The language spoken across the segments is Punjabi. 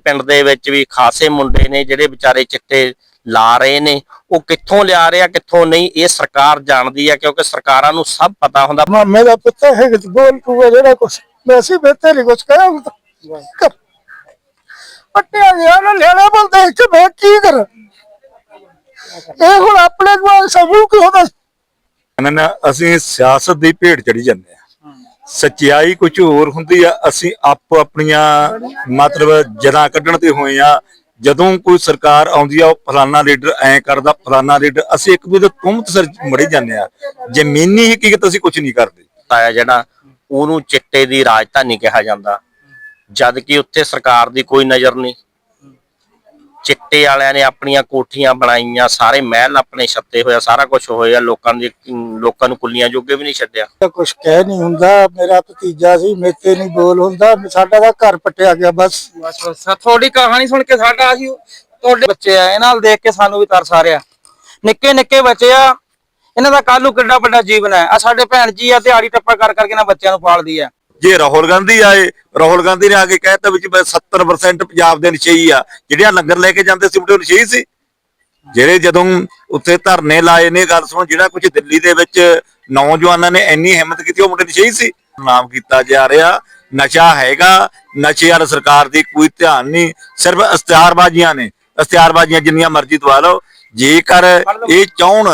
ਪਿੰਡ ਦੇ ਵਿੱਚ ਵੀ ਖਾਸੇ ਮੁੰਡੇ ਨੇ ਜਿਹੜੇ ਵਿਚਾਰੇ ਚਿੱਟੇ ਲਾ ਰਹੇ ਨੇ। ਉਹ ਕਿੱਥੋਂ ਲਿਆ ਰਹੇ ਕਿੱਥੋਂ ਨਹੀਂ ਇਹ ਸਰਕਾਰ ਜਾਣਦੀ ਆ ਕਿਉਂਕਿ ਸਰਕਾਰਾਂ ਨੂੰ ਸਭ ਪਤਾ ਹੁੰਦਾ। ਮਾਮੇ ਦਾ ਪੁੱਤ ਹੈ ਕਿ ਬੋਲ ਪੂਗਾ ਜਿਹੜਾ ਕੁਛ। ਵੈਸੇ ਬਿਹਤਰ ਨਹੀਂ ਕੁਛ ਕਹਿਆ ਹੁਣ ਤਾਂ ਪੱਟਿਆ ਗਿਆ ਨਾ ਲੈਣਾ ਬੋਲਦਾ ਇੱਕ ਮੈਂ ਕੀ ਕਰ? ਇਹ ਹੁਣ ਆਪਣੇ ਕੋਲ ਸਭੂ ਕਿ ਉਹਦਾ ਇਹਨਾਂ ਨੇ ਅਸੀਂ ਸਿਆਸਤ ਦੀ ਭੇਡ ਚੜੀ ਜਾਂਦੇ ਆ। ਸੱਚਾਈ ਕੁਝ ਹੋਰ ਹੁੰਦੀ ਆ, ਅਸੀਂ ਆਪੋ ਆਪਣੀਆਂ ਮਤਲਬ ਜਦਾਂ ਕੱਢਣ ਤੇ ਹੋਏ ਆ। ਜਦੋਂ ਕੋਈ ਸਰਕਾਰ ਆਉਂਦੀ ਆ, ਉਹ ਫਲਾਨਾ ਲੀਡਰ ਐ ਕਰਦਾ, ਫਲਾਨਾ ਲੀਡਰ, ਅਸੀਂ ਇੱਕ ਦੂਜੇ ਦੇ ਤੁਮਤ ਸਿਰ ਮੜੀ ਜਾਂਦੇ ਆ। ਜ਼ਮੀਨੀ ਹਕੀਕਤ ਅਸੀਂ ਕੁਝ ਨਹੀਂ ਕਰਦੇ। ਆ ਜਿਹੜਾ ਉਹਨੂੰ ਚਿੱਟੇ ਦੀ ਰਾਜਧਾਨੀ ਕਿਹਾ ਜਾਂਦਾ। ਜਦ ਕਿ ਉੱਥੇ ਸਰਕਾਰ ਦੀ ਕੋਈ ਨਜ਼ਰ ਨਹੀਂ। ਚਿੱਟੇ ਵਾਲਿਆਂ ਨੇ ਆਪਣੀਆਂ ਕੋਠੀਆਂ ਬਣਾਈਆਂ ਸਾਰੇ ਮਹਿਲ ਆਪਣੇ ਛੱਤੇ ਹੋਇਆ ਸਾਰਾ ਕੁਝ ਹੋਇਆ ਲੋਕਾਂ ਦੀ ਲੋਕਾਂ ਨੂੰ ਕੁੱਲੀਆਂ ਜੋਗੇ ਵੀ ਨਹੀਂ ਛੱਡਿਆ। ਤਾਂ ਕੁਛ ਕਹਿ ਨਹੀਂ ਹੁੰਦਾ ਮੇਰਾ ਭਤੀਜਾ ਸੀ ਮੇਤੇ ਨਹੀਂ ਬੋਲ ਹੁੰਦਾ ਸਾਡਾ ਤਾਂ ਘਰ ਪੱਟਿਆ ਗਿਆ ਬਸ। ਬਸ ਬਸ ਤੁਹਾਡੀ ਕਹਾਣੀ ਸੁਣ ਕੇ ਸਾਡਾ ਅਸੀਂ ਤੁਹਾਡੇ ਬੱਚੇ ਆ ਇਹਨਾਂ ਨਾਲ ਦੇਖ ਕੇ ਸਾਨੂੰ ਵੀ ਤਰਸ ਆ ਰਿਹਾ। ਨਿੱਕੇ ਨਿੱਕੇ ਬੱਚੇ ਆ ਇਹਨਾਂ ਦਾ ਕੱਲੂ ਕਿੱਡਾ ਵੱਡਾ ਜੀਵਨ ਹੈ। ਆ ਸਾਡੇ ਭੈਣ ਜੀ ਆ ਦਿਹਾੜੀ ਟੱਪਾ ਕਰ ਕਰਕੇ ਇਹਨਾਂ ਬੱਚਿਆਂ ਨੂੰ ਪਾਲਦੀ ਆ ਜੇ ਰਾਹੁਲ ਗਾਂਧੀ ਆਏ ਰਾਹੁਲ ਗਾਂਧੀ ਨੇ ਆ ਕੇ ਕਹਿਤਾ ਵਿੱਚ 70% ਪੰਜਾਬ ਦੇ ਨਸ਼ਈ ਆ। ਜਿਹੜਿਆਂ ਲੰਗਰ ਲੈ ਕੇ ਜਾਂਦੇ ਸੀ ਉਹ ਨਸ਼ਈ ਸੀ? ਜਿਹੜੇ ਜਦੋਂ ਉੱਥੇ ਧਰਨੇ ਲਾਏ ਨੇ ਗੱਲ ਸੁਣ ਜਿਹੜਾ ਕੁਝ ਦਿੱਲੀ ਦੇ ਵਿੱਚ ਨੌਜਵਾਨਾਂ ਨੇ ਇੰਨੀ ਹਿੰਮਤ ਕੀਤੀ ਉਹ ਮੁੰਡੇ ਨਸ਼ਈ ਸੀ? ਨਾਮ ਕੀਤਾ ਜਾ ਰਿਹਾ ਨਸ਼ਾ ਹੈਗਾ ਨਸ਼ੇ ਵਾਲ ਸਰਕਾਰ ਦੀ ਕੋਈ ਧਿਆਨ ਨਹੀਂ ਸਿਰਫ ਇਸ਼ਤਿਹਾਰਬਾਜ਼ੀਆਂ ਨੇ। ਇਸ਼ਤਿਹਾਰਬਾਜ਼ੀਆਂ ਜਿੰਨੀਆਂ ਮਰਜ਼ੀ ਦਵਾ ਲਓ। ਜੇਕਰ ਇਹ ਚਾਹਣ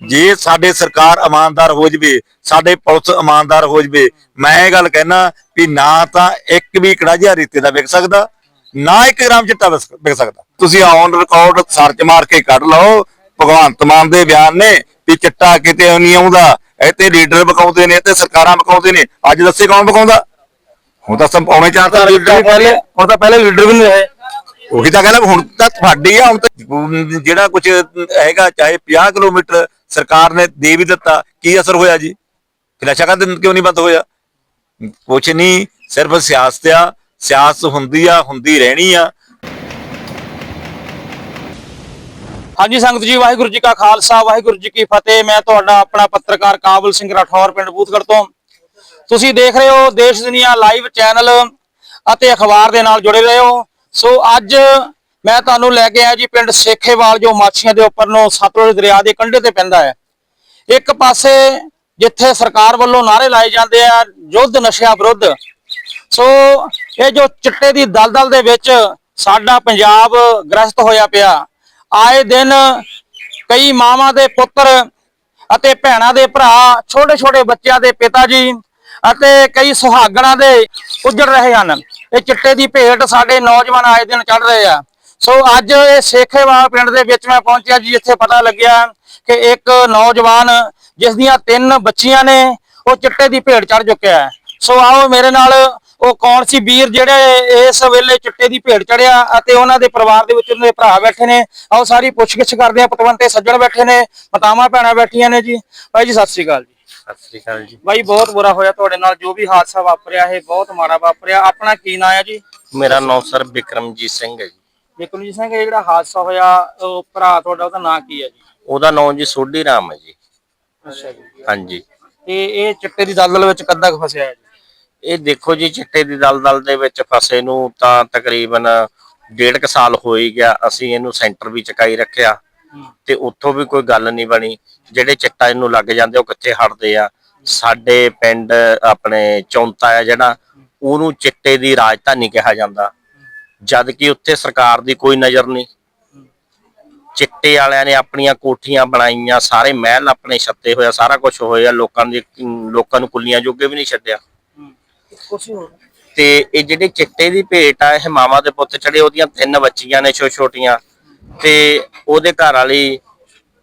ਜੇ ਸਾਡੇ ਸਰਕਾਰ ਇਮਾਨਦਾਰ ਹੋ ਜਵੇ ਸਾਡੇ ਪੁਲਿਸ ਇਮਾਨਦਾਰ ਹੋ ਜਵੇ ਮੈਂ ਇਹ ਗੱਲ ਕਹਿਣਾ ਵੀ ਨਾ ਤਾਂ ਇੱਕ ਵੀ ਕੜਾਜਿਆ ਰੀਤੇ ਦਾ ਵਿਕ ਸਕਦਾ ਨਾ ਇੱਕ ਗ੍ਰਾਮ ਚਿੱਟਾ ਵਿਕ ਸਕਦਾ। ਤੁਸੀਂ ਔਨ ਰਿਕਾਰਡ ਸਰਚ ਮਾਰ ਕੇ ਕੱਢ ਲਓ ਭਗਵੰਤ ਮਾਨ ਦੇ ਬਿਆਨ ਨੇ ਵੀ ਚਿੱਟਾ ਕਿਤੇ ਨਹੀਂ ਆਉਂਦਾ ਇੱਥੇ ਲੀਡਰ ਬਕਾਉਂਦੇ ਨੇ ਤੇ ਸਰਕਾਰਾਂ ਬਕਾਉਂਦੇ ਨੇ ਅੱਜ ਦੱਸੇ ਕੌਣ ਬਕਾਉਂਦਾ ਹੁਣ ਤਾਂ ਸੰਪਾਉਣੇ ਚਾਰ ਤਾਂ ਲੀਡਰ ਪਹਿਲੇ ਉਹ ਤਾਂ ਪਹਿਲੇ ਲੀਡਰ ਵੀ ਨਹੀਂ ਰਹੇ। ਉਹੀ ਤਾਂ ਕਹਿੰਦਾ ਹੁਣ ਤਾਂ ਤੁਹਾਡੀ ਆ ਹੁਣ ਤਾਂ ਜਿਹੜਾ ਕੁਝ ਹੈਗਾ ਚਾਹੇ 50 ਕਿਲੋਮੀਟਰ ਸਰਕਾਰ ਨੇ ਦੇ ਵੀ ਦਿੱਤਾ, ਕੀ ਅਸਰ ਹੋਇਆ ਜੀ? ਫਲੈਸ਼ਾ ਕਾ ਕਿਉਂ ਨਹੀਂ ਬੰਦ ਹੋਇਆ? ਕੁਛ ਨਹੀਂ, ਸਿਰਫ ਸਿਆਸਤ ਆ, ਸਿਆਸਤ ਹੁੰਦੀ ਆ, ਹੁੰਦੀ ਰਹਿਣੀ ਆ। ਹਾਂਜੀ, ਸੰਗਤ ਜੀ, ਵਾਹਿਗੁਰੂ ਜੀ ਕਾ ਖਾਲਸਾ, ਵਾਹਿਗੁਰੂ ਜੀ ਕੀ ਫਤਿਹ। ਮੈਂ ਤੁਹਾਡਾ ਆਪਣਾ ਪੱਤਰਕਾਰ ਕਾਬਲ ਸਿੰਘ ਰਾਠੌਰ, ਪਿੰਡ ਬੂਥਗੜ ਤੋਂ। ਤੁਸੀਂ ਦੇਖ ਰਹੇ ਹੋ ਦੇਸ਼ ਦੁਨੀਆ ਲਾਈਵ ਚੈਨਲ ਅਤੇ ਅਖਬਾਰ ਦੇ ਨਾਲ ਜੁੜੇ ਰਹੇ ਹੋ। ਸੋ ਅੱਜ ਮੈਂ ਤੁਹਾਨੂੰ ਲੈ ਕੇ ਆਇਆ ਜੀ ਪਿੰਡ ਸੇਖੇਵਾਲ, ਜੋ ਮਾਛੀਆਂ ਦੇ ਉੱਪਰ ਨੂੰ ਸਤਲੁਜ ਦਰਿਆ ਦੇ ਕੰਢੇ ਤੇ ਪੈਂਦਾ ਹੈ। ਇੱਕ ਪਾਸੇ ਜਿੱਥੇ ਸਰਕਾਰ ਵੱਲੋਂ ਨਾਰੇ ਲਾਏ ਜਾਂਦੇ ਆ, ਯੁੱਧ ਨਸ਼ਿਆਂ ਵਿਰੁੱਧ। ਸੋ ਇਹ ਜੋ ਚਿੱਟੇ ਦੀ ਦਲਦਲ ਦੇ ਵਿੱਚ ਸਾਡਾ ਪੰਜਾਬ ਗ੍ਰਸਤ ਹੋਇਆ ਪਿਆ। ਆਏ ਦਿਨ ਕਈ ਮਾਵਾਂ ਦੇ ਪੁੱਤਰ ਅਤੇ ਭੈਣਾਂ ਦੇ ਭਰਾ ਛੋਟੇ ਛੋਟੇ ਬੱਚਿਆਂ ਦੇ ਪਿਤਾ ਜੀ ਅਤੇ ਕਈ ਸੁਹਾਗਣਾਂ ਦੇ ਉੱਜੜ ਰਹੇ ਹਨ। ਇਹ ਚਿੱਟੇ ਦੀ ਭੇਟ ਸਾਡੇ ਨੌਜਵਾਨ ਆਏ ਦਿਨ ਚੜ ਰਹੇ ਆ। ਸੋ ਅੱਜ ਇਹ ਸੇਖੇਵਾਲ ਪਿੰਡ ਦੇ ਵਿੱਚ ਮੈਂ ਪਹੁੰਚਿਆ ਜੀ ਇੱਥੇ ਪਤਾ ਲੱਗਿਆ ਕਿ ਇੱਕ ਨੌਜਵਾਨ ਜਿਸ ਦੀਆਂ ਤਿੰਨ ਬੱਚੀਆਂ ਨੇ ਉਹ ਚਿੱਟੇ ਦੀ ਭੇਟ ਚੜ ਚੁੱਕਿਆ ਹੈ। ਸੋ ਆਓ ਮੇਰੇ ਨਾਲ ਉਹ ਕੌਣ ਸੀ ਵੀਰ ਜਿਹੜੇ ਇਸ ਵੇਲੇ ਚਿੱਟੇ ਦੀ ਭੇਟ ਚੜਿਆ ਅਤੇ ਉਹਨਾਂ ਦੇ ਪਰਿਵਾਰ ਦੇ ਵਿੱਚ ਉਹਨਾਂ ਦੇ ਭਰਾ ਬੈਠੇ ਨੇ। ਆਓ ਸਾਰੀ ਪੁੱਛਗਿੱਛ ਕਰਦੇ ਆ ਪਤਵੰਤੇ ਸੱਜਣ ਬੈਠੇ ਨੇ ਮਾਤਾਵਾਂ ਭੈਣਾਂ ਬੈਠੀਆਂ ਨੇ ਜੀ। ਭਾਈ ਜੀ ਸਤਿ ਸ਼੍ਰੀ ਅਕਾਲ ਜੀ। ਸਤਿ ਸ੍ਰੀ ਅਕਾਲ ਜੀ। ਬਾਈ ਬਹੁਤ ਬੁਰਾ ਹੋਇਆ ਤੁਹਾਡੇ ਨਾਲ ਜੋ ਵੀ ਹਾਦਸਾ ਵਾਪਰਿਆ ਇਹ ਬਹੁਤ ਮਾੜਾ ਵਾਪਰਿਆ। ਆਪਣਾ ਕੀ ਨਾਂ ਹੈ ਜੀ? ਮੇਰਾ ਨਾਮ ਸਰ ਬਿਕਰਮਜੀਤ ਸਿੰਘ ਹੈ ਜੀ। ਵਿਕਰਮ ਜੀ ਸਿੰਘ ਇਹ ਜਿਹੜਾ ਹਾਦਸਾ ਹੋਇਆ ਉਹ ਭਰਾ ਤੁਹਾਡਾ ਉਹਦਾ ਨਾਂ ਕੀ ਹੈ ਜੀ? ਉਹਦਾ ਨਾਮ ਜੀ ਸੋਢੀ ਰਾਮ ਹੈ ਜੀ। ਅੱਛਾ ਜੀ। ਹਾਂਜੀ। ਤੇ ਇਹ ਚਿੱਟੇ ਦੀ ਦਲਦਲ ਵਿੱਚ ਕਦਾਂ ਕੁ ਫਸਿਆ ਹੈ ਜੀ? ਇਹ ਦੇਖੋ ਜੀ ਚਿੱਟੇ ਦੀ ਦਲਦਲ ਦੇ ਵਿੱਚ ਫਸੇ ਨੂੰ ਤਾਂ ਤਕਰੀਬਨ ਡੇਢ ਕੁ ਸਾਲ ਹੋ ਹੀ ਗਿਆ ਅਸੀਂ ਇਹਨੂੰ ਸੈਂਟਰ ਵੀ ਚਕਾਈ ਰੱਖਿਆ। ਤੇ ਉੱਥੋਂ ਵੀ ਕੋਈ ਗੱਲ ਨਹੀਂ ਬਣੀ। ਜਿਹੜੇ ਚਿੱਟਾ ਇਹਨੂੰ ਲੱਗ ਜਾਂਦੇ ਉਹ ਕਿੱਥੇ ਹਟਦੇ ਆ? ਸਾਡੇ ਪਿੰਡ ਆਪਣੇ ਚੌਂਤਾ ਆ ਜਿਹੜਾ ਉਹਨੂੰ ਚਿੱਟੇ ਦੀ ਰਾਜਧਾਨੀ ਕਿਹਾ ਜਾਂਦਾ। ਜਦ ਕਿ ਉੱਥੇ ਸਰਕਾਰ ਦੀ ਕੋਈ ਨਜ਼ਰ ਨਹੀਂ। ਚਿੱਟੇ ਵਾਲਿਆਂ ਨੇ ਆਪਣੀਆਂ ਕੋਠੀਆਂ ਬਣਾਈਆਂ ਸਾਰੇ ਮਹਿਲ ਆਪਣੇ ਛੱਤੇ ਹੋਇਆ ਸਾਰਾ ਕੁਝ ਹੋਇਆ ਲੋਕਾਂ ਦੀ ਲੋਕਾਂ ਨੂੰ ਕੁੱਲੀਆਂ ਜੋਗੇ ਵੀ ਨਹੀਂ ਛੱਡਿਆ। ਤੇ ਇਹ ਜਿਹੜੇ ਚਿੱਟੇ ਦੀ ਭੇਟ ਆ ਇਹ ਮਾਮਾ ਦੇ ਪੁੱਤ ਚੜੇ ਉਹਦੀਆਂ ਤਿੰਨ ਬੱਚੀਆਂ ਨੇ ਛੋ ਛੋਟੀਆਂ। ਤੇ ਉਹਦੇ ਘਰ ਵਾਲੀ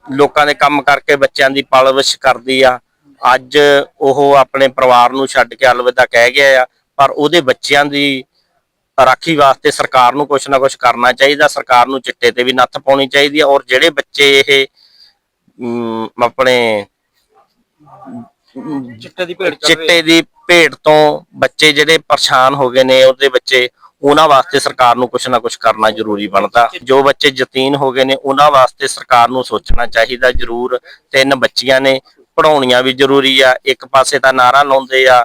ਲੋਕਾਂ ਦੇ ਕੰਮ ਕਰਕੇ ਬੱਚਿਆਂ ਦੀ ਪਰਵਰਿਸ਼ ਕਰਦੀ ਆ। ਅੱਜ ਉਹ ਆਪਣੇ ਪਰਿਵਾਰ ਨੂੰ ਛੱਡ ਕੇ ਅਲਵਿਦਾ ਕਹਿ ਗਿਆ ਆ ਪਰ ਉਹਦੇ ਬੱਚਿਆਂ ਦੀ ਰਾਖੀ ਵਾਸਤੇ ਸਰਕਾਰ ਨੂੰ ਕੁਝ ਨਾ ਕੁਝ ਕਰਨਾ ਚਾਹੀਦਾ ਸਰਕਾਰ ਨੂੰ ਚਿੱਟੇ ਤੇ ਵੀ ਨੱਥ ਪਾਉਣੀ ਚਾਹੀਦੀ ਆ ਔਰ ਜਿਹੜੇ ਬੱਚੇ ਇਹ ਆਪਣੇ ਚਿੱਟੇ ਦੀ ਭੇਟ ਹੈ। ਚਿੱਟੇ ਦੀ ਭੇਟ ਤੋਂ ਬੱਚੇ ਜਿਹੜੇ ਪਰੇਸ਼ਾਨ ਹੋ ਗਏ ਨੇ ਉਹਦੇ ਬੱਚੇ ਉਹਨਾਂ ਵਾਸਤੇ ਸਰਕਾਰ ਨੂੰ ਕੁਝ ਨਾ ਕੁਝ ਕਰਨਾ ਜ਼ਰੂਰੀ ਬਣਦਾ। ਜੋ ਬੱਚੇ ਯਤੀਨ ਹੋ ਗਏ ਨੇ ਉਹਨਾਂ ਵਾਸਤੇ ਸਰਕਾਰ ਨੂੰ ਸੋਚਣਾ ਚਾਹੀਦਾ ਜ਼ਰੂਰ। ਤਿੰਨ ਬੱਚੀਆਂ ਨੇ ਪੜਾਉਣੀਆਂ ਵੀ ਜ਼ਰੂਰੀ ਆ। ਇੱਕ ਪਾਸੇ ਤਾਂ ਨਾਰਾ ਲਾਉਂਦੇ ਆ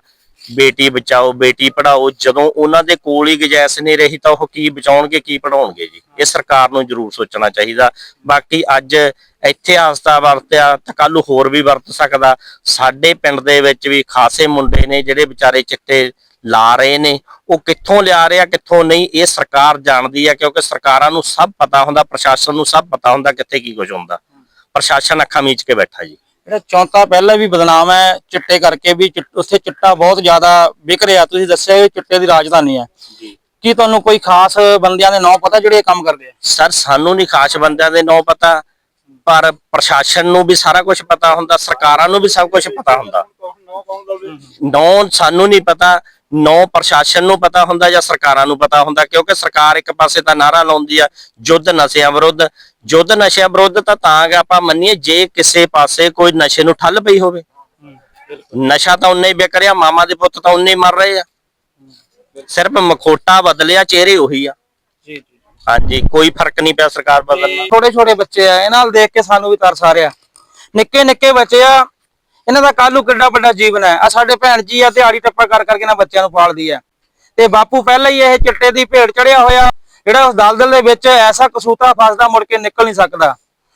ਬੇਟੀ ਬਚਾਓ, ਬੇਟੀ ਪੜਾਓ, ਜਦੋਂ ਉਹਨਾਂ ਦੇ ਕੋਲ ਹੀ ਗੁੰਜਾਇਸ਼ ਨਹੀਂ ਰਹੀ ਤਾਂ ਉਹ ਕੀ ਬਚਾਉਣਗੇ, ਕੀ ਪੜਾਉਣਗੇ ਜੀ? ਇਹ ਸਰਕਾਰ ਨੂੰ ਜ਼ਰੂਰ ਸੋਚਣਾ ਚਾਹੀਦਾ। ਬਾਕੀ ਅੱਜ ਇੱਥੇ ਆਸਤਾ ਵਰਤਿਆ ਤਾਂ ਕੱਲ ਨੂੰ ਹੋਰ ਵੀ ਵਰਤ ਸਕਦਾ। ਸਾਡੇ ਪਿੰਡ ਦੇ ਵਿੱਚ ਵੀ ਖਾਸੇ ਮੁੰਡੇ ਨੇ ਜਿਹੜੇ ਵਿਚਾਰੇ ਚਿੱਟੇ ਲਾ ਰਹੇ ਨੇ। ਉਹ ਕਿੱਥੋਂ ਲਿਆ ਰਿਹਾ ਕਿੱਥੋਂ ਨਹੀਂ, ਇਹ ਸਰਕਾਰ ਜਾਣਦੀ ਹੈ ਕਿਉਂਕਿ ਸਰਕਾਰਾਂ ਨੂੰ ਸਭ ਪਤਾ ਹੁੰਦਾ, ਪ੍ਰਸ਼ਾਸਨ ਨੂੰ ਸਭ ਪਤਾ ਹੁੰਦਾ ਕਿੱਥੇ ਕੀ ਕੁਝ ਹੁੰਦਾ। ਪ੍ਰਸ਼ਾਸਨ ਅੱਖਾਂ ਮੀਚ ਕੇ ਬੈਠਾ ਜੀ। ਜਿਹੜਾ ਚੌਂਤਾ ਪਹਿਲਾਂ ਵੀ ਬਦਨਾਮ ਹੈ ਚਿੱਟੇ ਕਰਕੇ ਵੀ ਉੱਥੇ ਚਿੱਟਾ ਬਹੁਤ ਜ਼ਿਆਦਾ ਵਿਕ ਰਿਹਾ। ਤੁਸੀਂ ਦੱਸਿਆ ਇਹ ਚਿੱਟੇ ਦੀ ਰਾਜਧਾਨੀ ਹੈ। ਜੀ। ਕੀ ਤੁਹਾਨੂੰ ਕੋਈ ਖਾਸ ਬੰਦਿਆਂ ਦੇ ਨਾਂ ਪਤਾ ਜਿਹੜੇ ਇਹ ਕੰਮ ਕਰਦੇ ਆ? ਸਰ ਸਾਨੂੰ ਨਹੀਂ ਖਾਸ ਬੰਦਿਆਂ ਦੇ ਨਾਂ ਪਤਾ ਪਰ ਪ੍ਰਸ਼ਾਸਨ ਨੂੰ ਵੀ ਸਾਰਾ ਕੁਝ ਪਤਾ ਹੁੰਦਾ ਸਰਕਾਰਾਂ ਨੂੰ ਵੀ ਸਭ ਕੁਝ ਪਤਾ ਹੁੰਦਾ। ਨੌ ਸਾਨੂੰ ਨਹੀਂ ਪਤਾ। ਨੌ ਪ੍ਰਸ਼ਾਸਨ ਨੂੰ ਪਤਾ ਹੁੰਦਾ ਜਾਂ ਸਰਕਾਰਾਂ ਨੂੰ ਪਤਾ ਹੁੰਦਾ ਕਿਉਂਕਿ ਸਰਕਾਰ ਇੱਕ ਪਾਸੇ ਤਾਂ ਨਾਰਾ ਲਾਉਂਦੀ ਆ ਯੁੱਧ ਨਸ਼ਿਆਂ ਵਿਰੁੱਧ। ਯੁੱਧ ਨਸ਼ਿਆਂ ਵਿਰੁੱਧ ਤਾਂ ਤਾਂ ਕਿ ਆਪਾਂ ਮੰਨੀਏ ਜੇ ਕਿਸੇ ਪਾਸੇ ਕੋਈ ਨਸ਼ੇ ਨੂੰ ਠੱਲ ਪਈ ਹੋਵੇ। ਨਸ਼ਾ ਤਾਂ ਉਨੇ ਹੀ ਵਿਕ ਰਿਹਾ ਮਾਮਾ ਦੇ ਪੁੱਤ ਤਾਂ ਉਨੇ ਹੀ ਮਰ ਰਹੇ ਆ। ਸਿਰਫ ਮਖੋਟਾ ਬਦਲਿਆ ਚਿਹਰੇ ਉਹੀ ਆ। ਜੀ ਜੀ। ਹਾਂਜੀ ਕੋਈ ਫ਼ਰਕ ਨਹੀਂ ਪਿਆ ਸਰਕਾਰ ਬਦਲਣਾ ਛੋਟੇ ਛੋਟੇ ਬੱਚੇ ਆ ਇਹਨਾਂ ਨਾਲ ਦੇਖ ਕੇ ਸਾਨੂੰ ਵੀ ਤਰਸ ਆ ਰਿਹਾ। ਨਿੱਕੇ ਨਿੱਕੇ ਬੱਚੇ ਆ ਇਹਨਾਂ ਦਾ ਕੱਲੂ ਕਿੱਡਾ ਵੱਡਾ ਜੀਵਨ ਹੈ। ਆ ਸਾਡੇ ਭੈਣ ਜੀ ਆ, ਦਿਹਾੜੀ ਟੱਪਾ ਕਰ ਕਰਕੇ ਨਾ ਬੱਚਿਆਂ ਨੂੰ ਪਾਲਦੀ ਹੈ। ਤੇ ਬਾਪੂ ਪਹਿਲਾਂ ਹੀ ਇਹ ਚਿੱਟੇ ਦੀ ਭੇਡ ਚੜਿਆ ਹੋਇਆ, ਜਿਹੜਾ ਉਸ ਦਲਦਲ ਦੇ ਵਿੱਚ ਐਸਾ ਕਸੂਤਾ ਫਸਦਾ ਮੁੜ ਕੇ ਨਿਕਲ ਨਹੀਂ ਸਕਦਾ।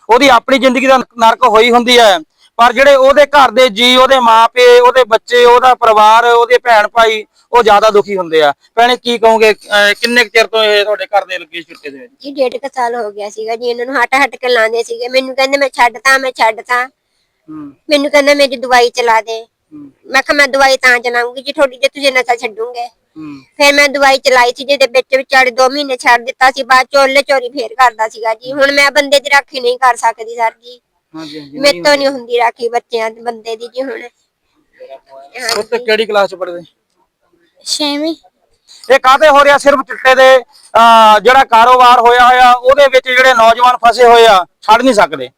ਉਹਦੀ ਆਪਣੀ ਜ਼ਿੰਦਗੀ ਦਾ ਨਰਕ ਹੋਈ ਹੁੰਦੀ ਹੈ। ਪਰ ਜਿਹੜੇ ਉਹਦੇ ਘਰ ਦੇ ਜੀ, ਉਹਦੇ ਮਾਪੇ ਉਹਦੇ ਬੱਚੇ, ਉਹਦਾ ਪਰਿਵਾਰ, ਉਹਦੇ ਭੈਣ ਭਾਈ, ਉਹ ਜ਼ਿਆਦਾ ਦੁਖੀ ਹੁੰਦੇ ਆ। ਭੈਣੇ, ਕੀ ਕਹੋਗੇ? ਕਿੰਨੇ ਕੁ ਚਿਰ ਤੋਂ ਇਹ ਤੁਹਾਡੇ ਘਰ ਦੇ ਲੱਗੇ ਚਿੱਟੇ ਦੇ ਜੀ, ਡੇਢ ਕੁ ਸਾਲ ਹੋ ਗਿਆ ਸੀਗਾ ਜੀ। ਇਹਨਾਂ ਨੂੰ ਹਟ ਹਟ ਕੇ ਲਾਉਂਦੇ ਸੀਗੇ। ਮੈਨੂੰ ਕਹਿੰਦੇ ਮੈਂ ਛੱਡਤਾ ਮੈਂ ਛੱਡਤਾ। ਹੂੰ ਮੈਨੂੰ ਕਹਿੰਦਾ ਮੇਰੀ ਦਵਾਈ ਚਲਾ ਦੇ। ਮੈਂ ਕਿਹਾ ਮੈਂ ਦਵਾਈ ਤਾਂ ਚਲਾਉਂਗੀ ਜੀ ਥੋੜੀ ਜੇ ਤੁਸੀਂ ਨਸ਼ਾ ਛੱਡੂਗੇ। ਫਿਰ ਮੈਂ ਦਵਾਈ ਚਲਾਈ ਸੀ ਜਿਹਦੇ ਵਿੱਚ ਵਿਚਾਰੇ 2 ਮਹੀਨੇ ਛੱਡ ਦਿੱਤਾ ਸੀ ਬਾਅਦ ਚ ਉਹਲੇ ਚੋਰੀ ਫੇਰ ਕਰਦਾ ਸੀਗਾ ਜੀ। ਹੁਣ ਮੈਂ ਬੰਦੇ ਦੀ ਰਾਖੀ ਨਹੀਂ ਕਰ ਸਕਦੀ ਸਰ ਜੀ। ਮੇਰੇ ਤੋਂ ਨਹੀਂ ਹੁੰਦੀ ਰਾਖੀ ਬੱਚਿਆਂ ਦੇ ਬੰਦੇ ਦੀ ਜੀ ਹੁਣ। ਉਹ ਤੇ ਕਿਹੜੀ ਕਲਾਸ ਚ ਪੜਦੇ ਛੇਵੀਂ। ਇਹ ਕਾਹਤੇ ਹੋ ਰਿਹਾ? ਸਿਰਫ ਚਿੱਟੇ ਦੇ ਜਿਹੜਾ ਕਾਰੋਬਾਰ ਹੋਇਆ ਹੋਇਆ ਉਹਦੇ ਵਿੱਚ ਜਿਹੜੇ ਨੌਜਵਾਨ ਫਸੇ ਹੋਏ ਆ ਛੱਡ ਨਹੀਂ ਸਕਦੇ।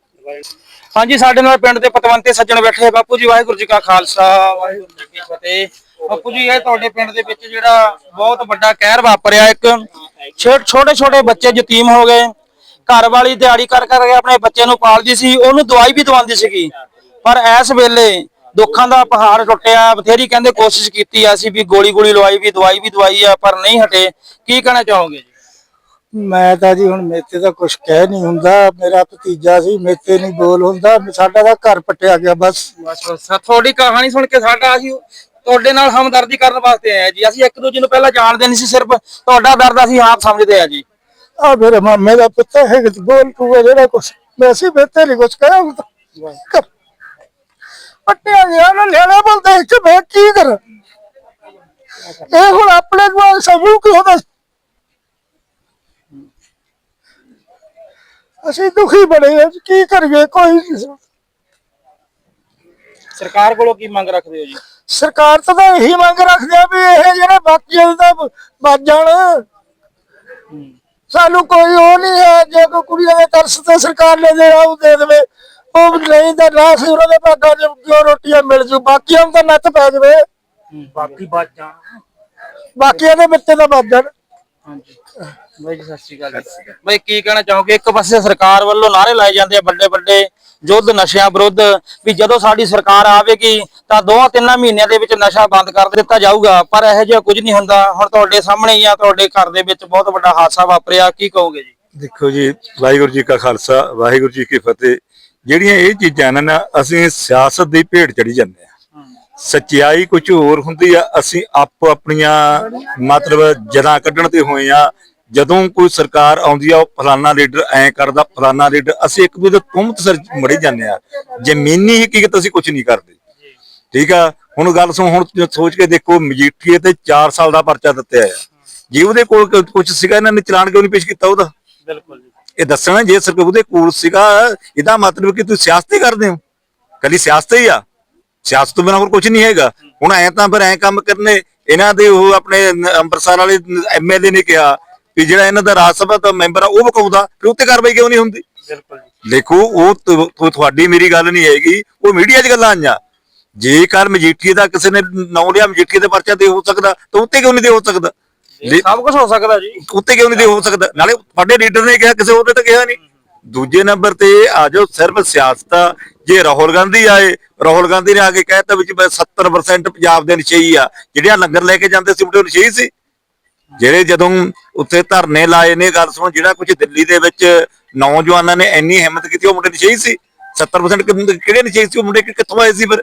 ਹਾਂਜੀ, ਸਾਡੇ ਨਾਲ ਪਿੰਡ ਦੇ ਪਤਵੰਤੇ ਸੱਜਣ ਬੈਠੇ ਬਾਪੂ ਜੀ, ਵਾਹਿਗੁਰੂ ਜੀ ਕਾ ਖਾਲਸਾ, ਵਾਹਿਗੁਰੂ ਜੀ ਕੀ ਫਤਿਹ। ਬਾਪੂ ਜੀ, ਇਹ ਤੁਹਾਡੇ ਪਿੰਡ ਦੇ ਵਿੱਚ ਜਿਹੜਾ ਬਹੁਤ ਵੱਡਾ ਕਹਿਰ ਵਾਪਰਿਆ ਇੱਕ। ਛੋਟੇ ਛੋਟੇ ਬੱਚੇ ਯਤੀਮ ਹੋ ਗਏ। ਘਰ ਵਾਲੀ ਦਿਹਾੜੀ ਕਰ ਕਰ ਕੇ ਆਪਣੇ ਬੱਚੇ ਨੂੰ ਪਾਲਦੀ ਸੀ, ਉਹਨੂੰ ਦਵਾਈ ਵੀ ਦਵਾਉਂਦੀ ਸੀਗੀ। ਪਰ ਇਸ ਵੇਲੇ ਦੁੱਖਾਂ ਦਾ ਪਹਾੜ ਟੁੱਟਿਆ। ਬਥੇਰੀ ਕਹਿੰਦੇ ਕੋਸ਼ਿਸ਼ ਕੀਤੀ ਆ ਅਸੀਂ ਵੀ ਗੋਲੀ ਗੋਲੀ ਲਵਾਈ, ਵੀ ਦਵਾਈ ਵੀ ਦਵਾਈ ਆ, ਪਰ ਨਹੀਂ ਹਟੇ। ਕੀ ਕਹਿਣਾ ਚਾਹੋਗੇ ਜੀ? ਮੈਂ ਤਾਂ ਜੀ ਹੁਣ ਮੇਤੇ ਤਾਂ ਕੁਝ ਕਹਿ ਨਹੀਂ ਹੁੰਦਾ ਮੇਰਾ ਭਤੀਜਾ ਸੀ ਮੇਤੇ ਨਹੀਂ ਬੋਲ ਹੁੰਦਾ ਸਾਡਾ ਤਾਂ ਘਰ ਪੱਟਿਆ ਗਿਆ ਬਸ। ਬਸ ਬਸ ਤੁਹਾਡੀ ਕਹਾਣੀ ਸੁਣ ਕੇ ਸਾਡਾ ਅਸੀਂ ਤੁਹਾਡੇ ਨਾਲ ਹਮਦਰਦੀ ਕਰਨ ਵਾਸਤੇ ਆਏ ਆ ਜੀ। ਅਸੀਂ ਇੱਕ ਦੂਜੇ ਨੂੰ ਪਹਿਲਾਂ ਜਾਣਦੇ ਨਹੀਂ ਸੀ ਸਿਰਫ ਤੁਹਾਡਾ ਦਰਦ ਅਸੀਂ ਆਪ ਸਮਝਦੇ ਆ ਜੀ। ਆ ਮੇਰੇ ਮਾਮੇ ਦਾ ਪੁੱਤ ਹੈ ਕਿ ਬੋਲ ਪੂਆ ਜਿਹੜਾ ਕੁਛ। ਮੈਂ ਅਸੀਂ ਬੇਤੇ ਨਹੀਂ ਕੁਛ ਕਹਿਆ ਹੁੰਦਾ। ਪੱਟਿਆ ਗਿਆ ਨਾ ਲੈਣਾ ਬੋਲਦੇ ਕਿ ਮੈਂ ਕੀ ਕਰਾਂ? ਇਹ ਹੁਣ ਆਪਣੇ ਕੋਲ ਸਭੂ ਕੀ ਹੁੰਦਾ ਅਸੀਂ ਦੁਖੀ ਬੜੇ ਹਾਂ ਕੀ ਕਰੀਏ ਕੋਈ ਨਹੀਂ। ਸਰਕਾਰ ਕੋਲੋਂ ਕੀ ਮੰਗ ਰੱਖਦੇ ਹੋ ਜੀ? ਸਰਕਾਰ ਤੋਂ ਤਾਂ ਇਹੀ ਮੰਗ ਰੱਖਦੇ ਆ ਵੀ ਇਹ ਜਿਹੜੇ ਬਾਕੀਆਂ ਦੇ ਤਾਂ ਬਚ ਜਾਣ। ਸਾਨੂੰ ਕੋਈ ਉਹ ਨਹੀਂ ਹੈ ਜੇ ਕੋਈ ਕੁੜੀਆਂ ਦੇ ਤਰਸ ਤੇ ਸਰਕਾਰ ਨੇ ਦੇਣਾ ਉਹ ਦੇ ਦੇਵੇ ਉਹ ਨਹੀਂ ਤਾਂ ਨਾ ਸੀ ਉਹਨਾਂ ਦੇ ਭਾਗਾਂ 'ਚ ਜੋ ਰੋਟੀਆਂ ਮਿਲ ਜੂ ਬਾਕੀਆਂ ਨੂੰ ਤਾਂ ਨੱਤ ਪੈ ਜਾਵੇ। ਬਾਕੀ ਬਾਤ ਜਾਣ। ਬਾਕੀਆਂ ਦੇ ਬੱਚੇ ਤਾਂ ਬਚ ਜਾਣ। ਹਾਂਜੀ। ਬਾਈ ਜੀ ਸਤਿ ਸ਼੍ਰੀ ਅਕਾਲ ਜੀ। ਬਾਈ ਕੀ ਕਹਿਣਾ ਚਾਹੋਗੇ? ਇੱਕ ਪਾਸੇ ਸਰਕਾਰ ਵੱਲੋਂ ਨਾਰੇ ਲਾਏ ਜਾਂਦੇ ਆ ਵੱਡੇ ਵੱਡੇ ਯੁੱਧ ਨਸ਼ਿਆਂ ਵਿਰੁੱਧ ਵੀ ਜਦੋਂ ਸਾਡੀ ਸਰਕਾਰ ਆਵੇਗੀ ਤਾਂ ਦੋਹਾਂ ਤਿੰਨਾਂ ਮਹੀਨਿਆਂ ਦੇ ਵਿੱਚ ਨਸ਼ਾ ਬੰਦ ਕਰ ਦਿੱਤਾ ਜਾਊਗਾ। ਪਰ ਇਹੋ ਜਿਹਾ ਕੁਝ ਨਹੀਂ ਹੁੰਦਾ। ਹੁਣ ਤੁਹਾਡੇ ਸਾਹਮਣੇ ਹੀ ਆ ਤੁਹਾਡੇ ਘਰ ਦੇ ਵਿੱਚ ਬਹੁਤ ਵੱਡਾ ਹਾਦਸਾ ਵਾਪਰਿਆ। ਕੀ ਕਹੋਗੇ ਜੀ? ਦੇਖੋ ਜੀ ਵਾਹਿਗੁਰੂ ਜੀ ਕਾ ਖਾਲਸਾ ਵਾਹਿਗੁਰੂ ਜੀ ਕੀ ਫਤਿਹ। ਜਿਹੜੀਆਂ ਇਹ ਚੀਜ਼ਾਂ ਨੇ ਨਾ ਅਸੀਂ ਸਿਆਸਤ ਦੀ ਭੇਡ ਚੜੀ ਜਾਂਦੇ ਆ। ਸੱਚਾਈ ਕੁਝ ਹੋਰ ਹੁੰਦੀ ਆ ਅਸੀਂ ਆਪੋ ਆਪਣੀਆਂ ਮਤਲਬ ਜਦਾਂ ਕੱਢਣ ਤੇ ਹੋਏ ਆ। ਜਦੋਂ ਕੋਈ ਸਰਕਾਰ ਆਉਂਦੀ ਆ ਉਹ ਫਲਾਨਾ ਲੀਡਰ ਐ ਕਰਦਾ ਫਲਾਨਾ ਲੀਡਰ ਅਸੀਂ ਇੱਕ ਦੂਜੇ ਤੁਮਤ ਸਰ ਮੜੀ ਜਾਂਦੇ ਆ। ਜ਼ਮੀਨੀ ਹਕੀਕਤ ਅਸੀਂ ਕੁਝ ਨਹੀਂ ਕਰਦੇ। ਠੀਕ ਆ? ਹੁਣ ਗੱਲ ਸੁਣ ਹੁਣ ਸੋਚ ਕੇ ਦੇਖੋ ਮਜੀਠੀਏ ਤੇ 4 ਸਾਲ ਦਾ ਪਰਚਾ ਦਿੱਤਾ ਆ। ਜੇ ਉਹਦੇ ਕੋਲ ਕੁਝ ਸੀਗਾ ਇਹਨਾਂ ਨੇ ਚਲਾਨ ਕਿਉਂ ਨਹੀਂ ਪੇਸ਼ ਕੀਤਾ ਉਹਦਾ? ਬਿਲਕੁਲ ਇਹ ਦੱਸਣਾ ਜੇ ਸਰਕਾਰ ਉਹਦੇ ਕੋਲ ਸੀਗਾ ਇਹਦਾ ਮਤਲਬ ਕਿ ਤੁਸੀਂ ਸਿਆਸਤ ਹੀ ਕਰਦੇ ਹੋ। ਕੱਲੀ ਸਿਆਸਤ ਹੀ ਆ। ਸਿਆਸਤ ਤੋਂ ਬਿਨਾਂ ਹੋਰ ਕੁਝ ਨਹੀਂ ਹੈਗਾ। ਹੁਣ ਐ ਤਾਂ ਫਿਰ ਐ ਕੰਮ ਕਰਨੇ ਇਹਨਾਂ ਦੇ ਉਹ ਆਪਣੇ ਅੰਮ੍ਰਿਤਸਰ ਵਾਲੇ ਐਮਐਲਏ ਨੇ ਕਿਹਾ ਵੀ ਜਿਹੜਾ ਇਹਨਾਂ ਦਾ ਰਾਜ ਸਭਾ ਦਾ ਮੈਂਬਰ ਆ ਉਹ ਵਕਾਉਂਦਾ ਫਿਰ ਉੱਤੇ ਕਾਰਵਾਈ ਕਿਉਂ ਨਹੀਂ ਹੁੰਦੀ? ਬਿਲਕੁਲ ਦੇਖੋ ਉਹ ਤੁਹਾਡੀ ਮੇਰੀ ਗੱਲ ਨਹੀਂ ਹੈਗੀ ਉਹ ਮੀਡੀਆ 'ਚ ਗੱਲਾਂ ਆਈਆਂ। ਜੇਕਰ ਮਜੀਠੀਏ ਦਾ ਕਿਸੇ ਨੇ ਨਾਂ ਲਿਆ ਮਜੀਠੀਏ ਦੇ ਪਰਚਾ ਤੇ ਹੋ ਸਕਦਾ ਤਾਂ ਉੱਤੇ ਕਿਉਂ ਨਹੀਂ ਦੇ ਹੋ ਸਕਦਾ? ਸਭ ਕੁਝ ਹੋ ਸਕਦਾ ਜੀ। ਉੱਤੇ ਕਿਉਂ ਨਹੀਂ ਦੇ ਹੋ ਸਕਦਾ? ਨਾਲੇ ਤੁਹਾਡੇ ਲੀਡਰ ਨੇ ਕਿਹਾ ਕਿਸੇ ਹੋਰ ਨੇ ਤਾਂ ਕਿਹਾ ਨਹੀਂ। ਦੂਜੇ ਨੰਬਰ ਤੇ ਆ ਜਾਓ ਸਿਰਫ ਸਿਆਸਤ ਜੇ ਰਾਹੁਲ ਗਾਂਧੀ ਆਏ, ਰਾਹੁਲ ਗਾਂਧੀ ਨੇ ਆ ਕੇ ਕਹਿਤਾ ਵਿੱਚ ਬਸ 70% ਪੰਜਾਬ ਦੇ ਨਸ਼ਈ ਆ। ਜਿਹੜਿਆ ਲੰਗਰ ਲੈ ਕੇ ਜਾਂਦੇ ਸੀ ਉਹ ਨਸ਼ਈ ਸੀ? ਜਿਹੜੇ ਜਦੋਂ ਉੱਥੇ ਧਰਨੇ ਲਾਏ ਨੇ, ਗੱਲ ਸੁਣ, ਜਿਹੜਾ ਕੁਝ ਦਿੱਲੀ ਦੇ ਵਿੱਚ ਨੌਜਵਾਨਾਂ ਨੇ ਇੰਨੀ ਹਿੰਮਤ ਕੀਤੀ, ਉਹ ਮੁੰਡੇ ਨਸ਼ਈ ਸੀ? 70% ਕਿਹੜੇ ਨਸ਼ਈ ਸੀ ਉਹ ਮੁੰਡੇ? ਕਿੱਥੋਂ ਆਏ ਸੀ ਫਿਰ?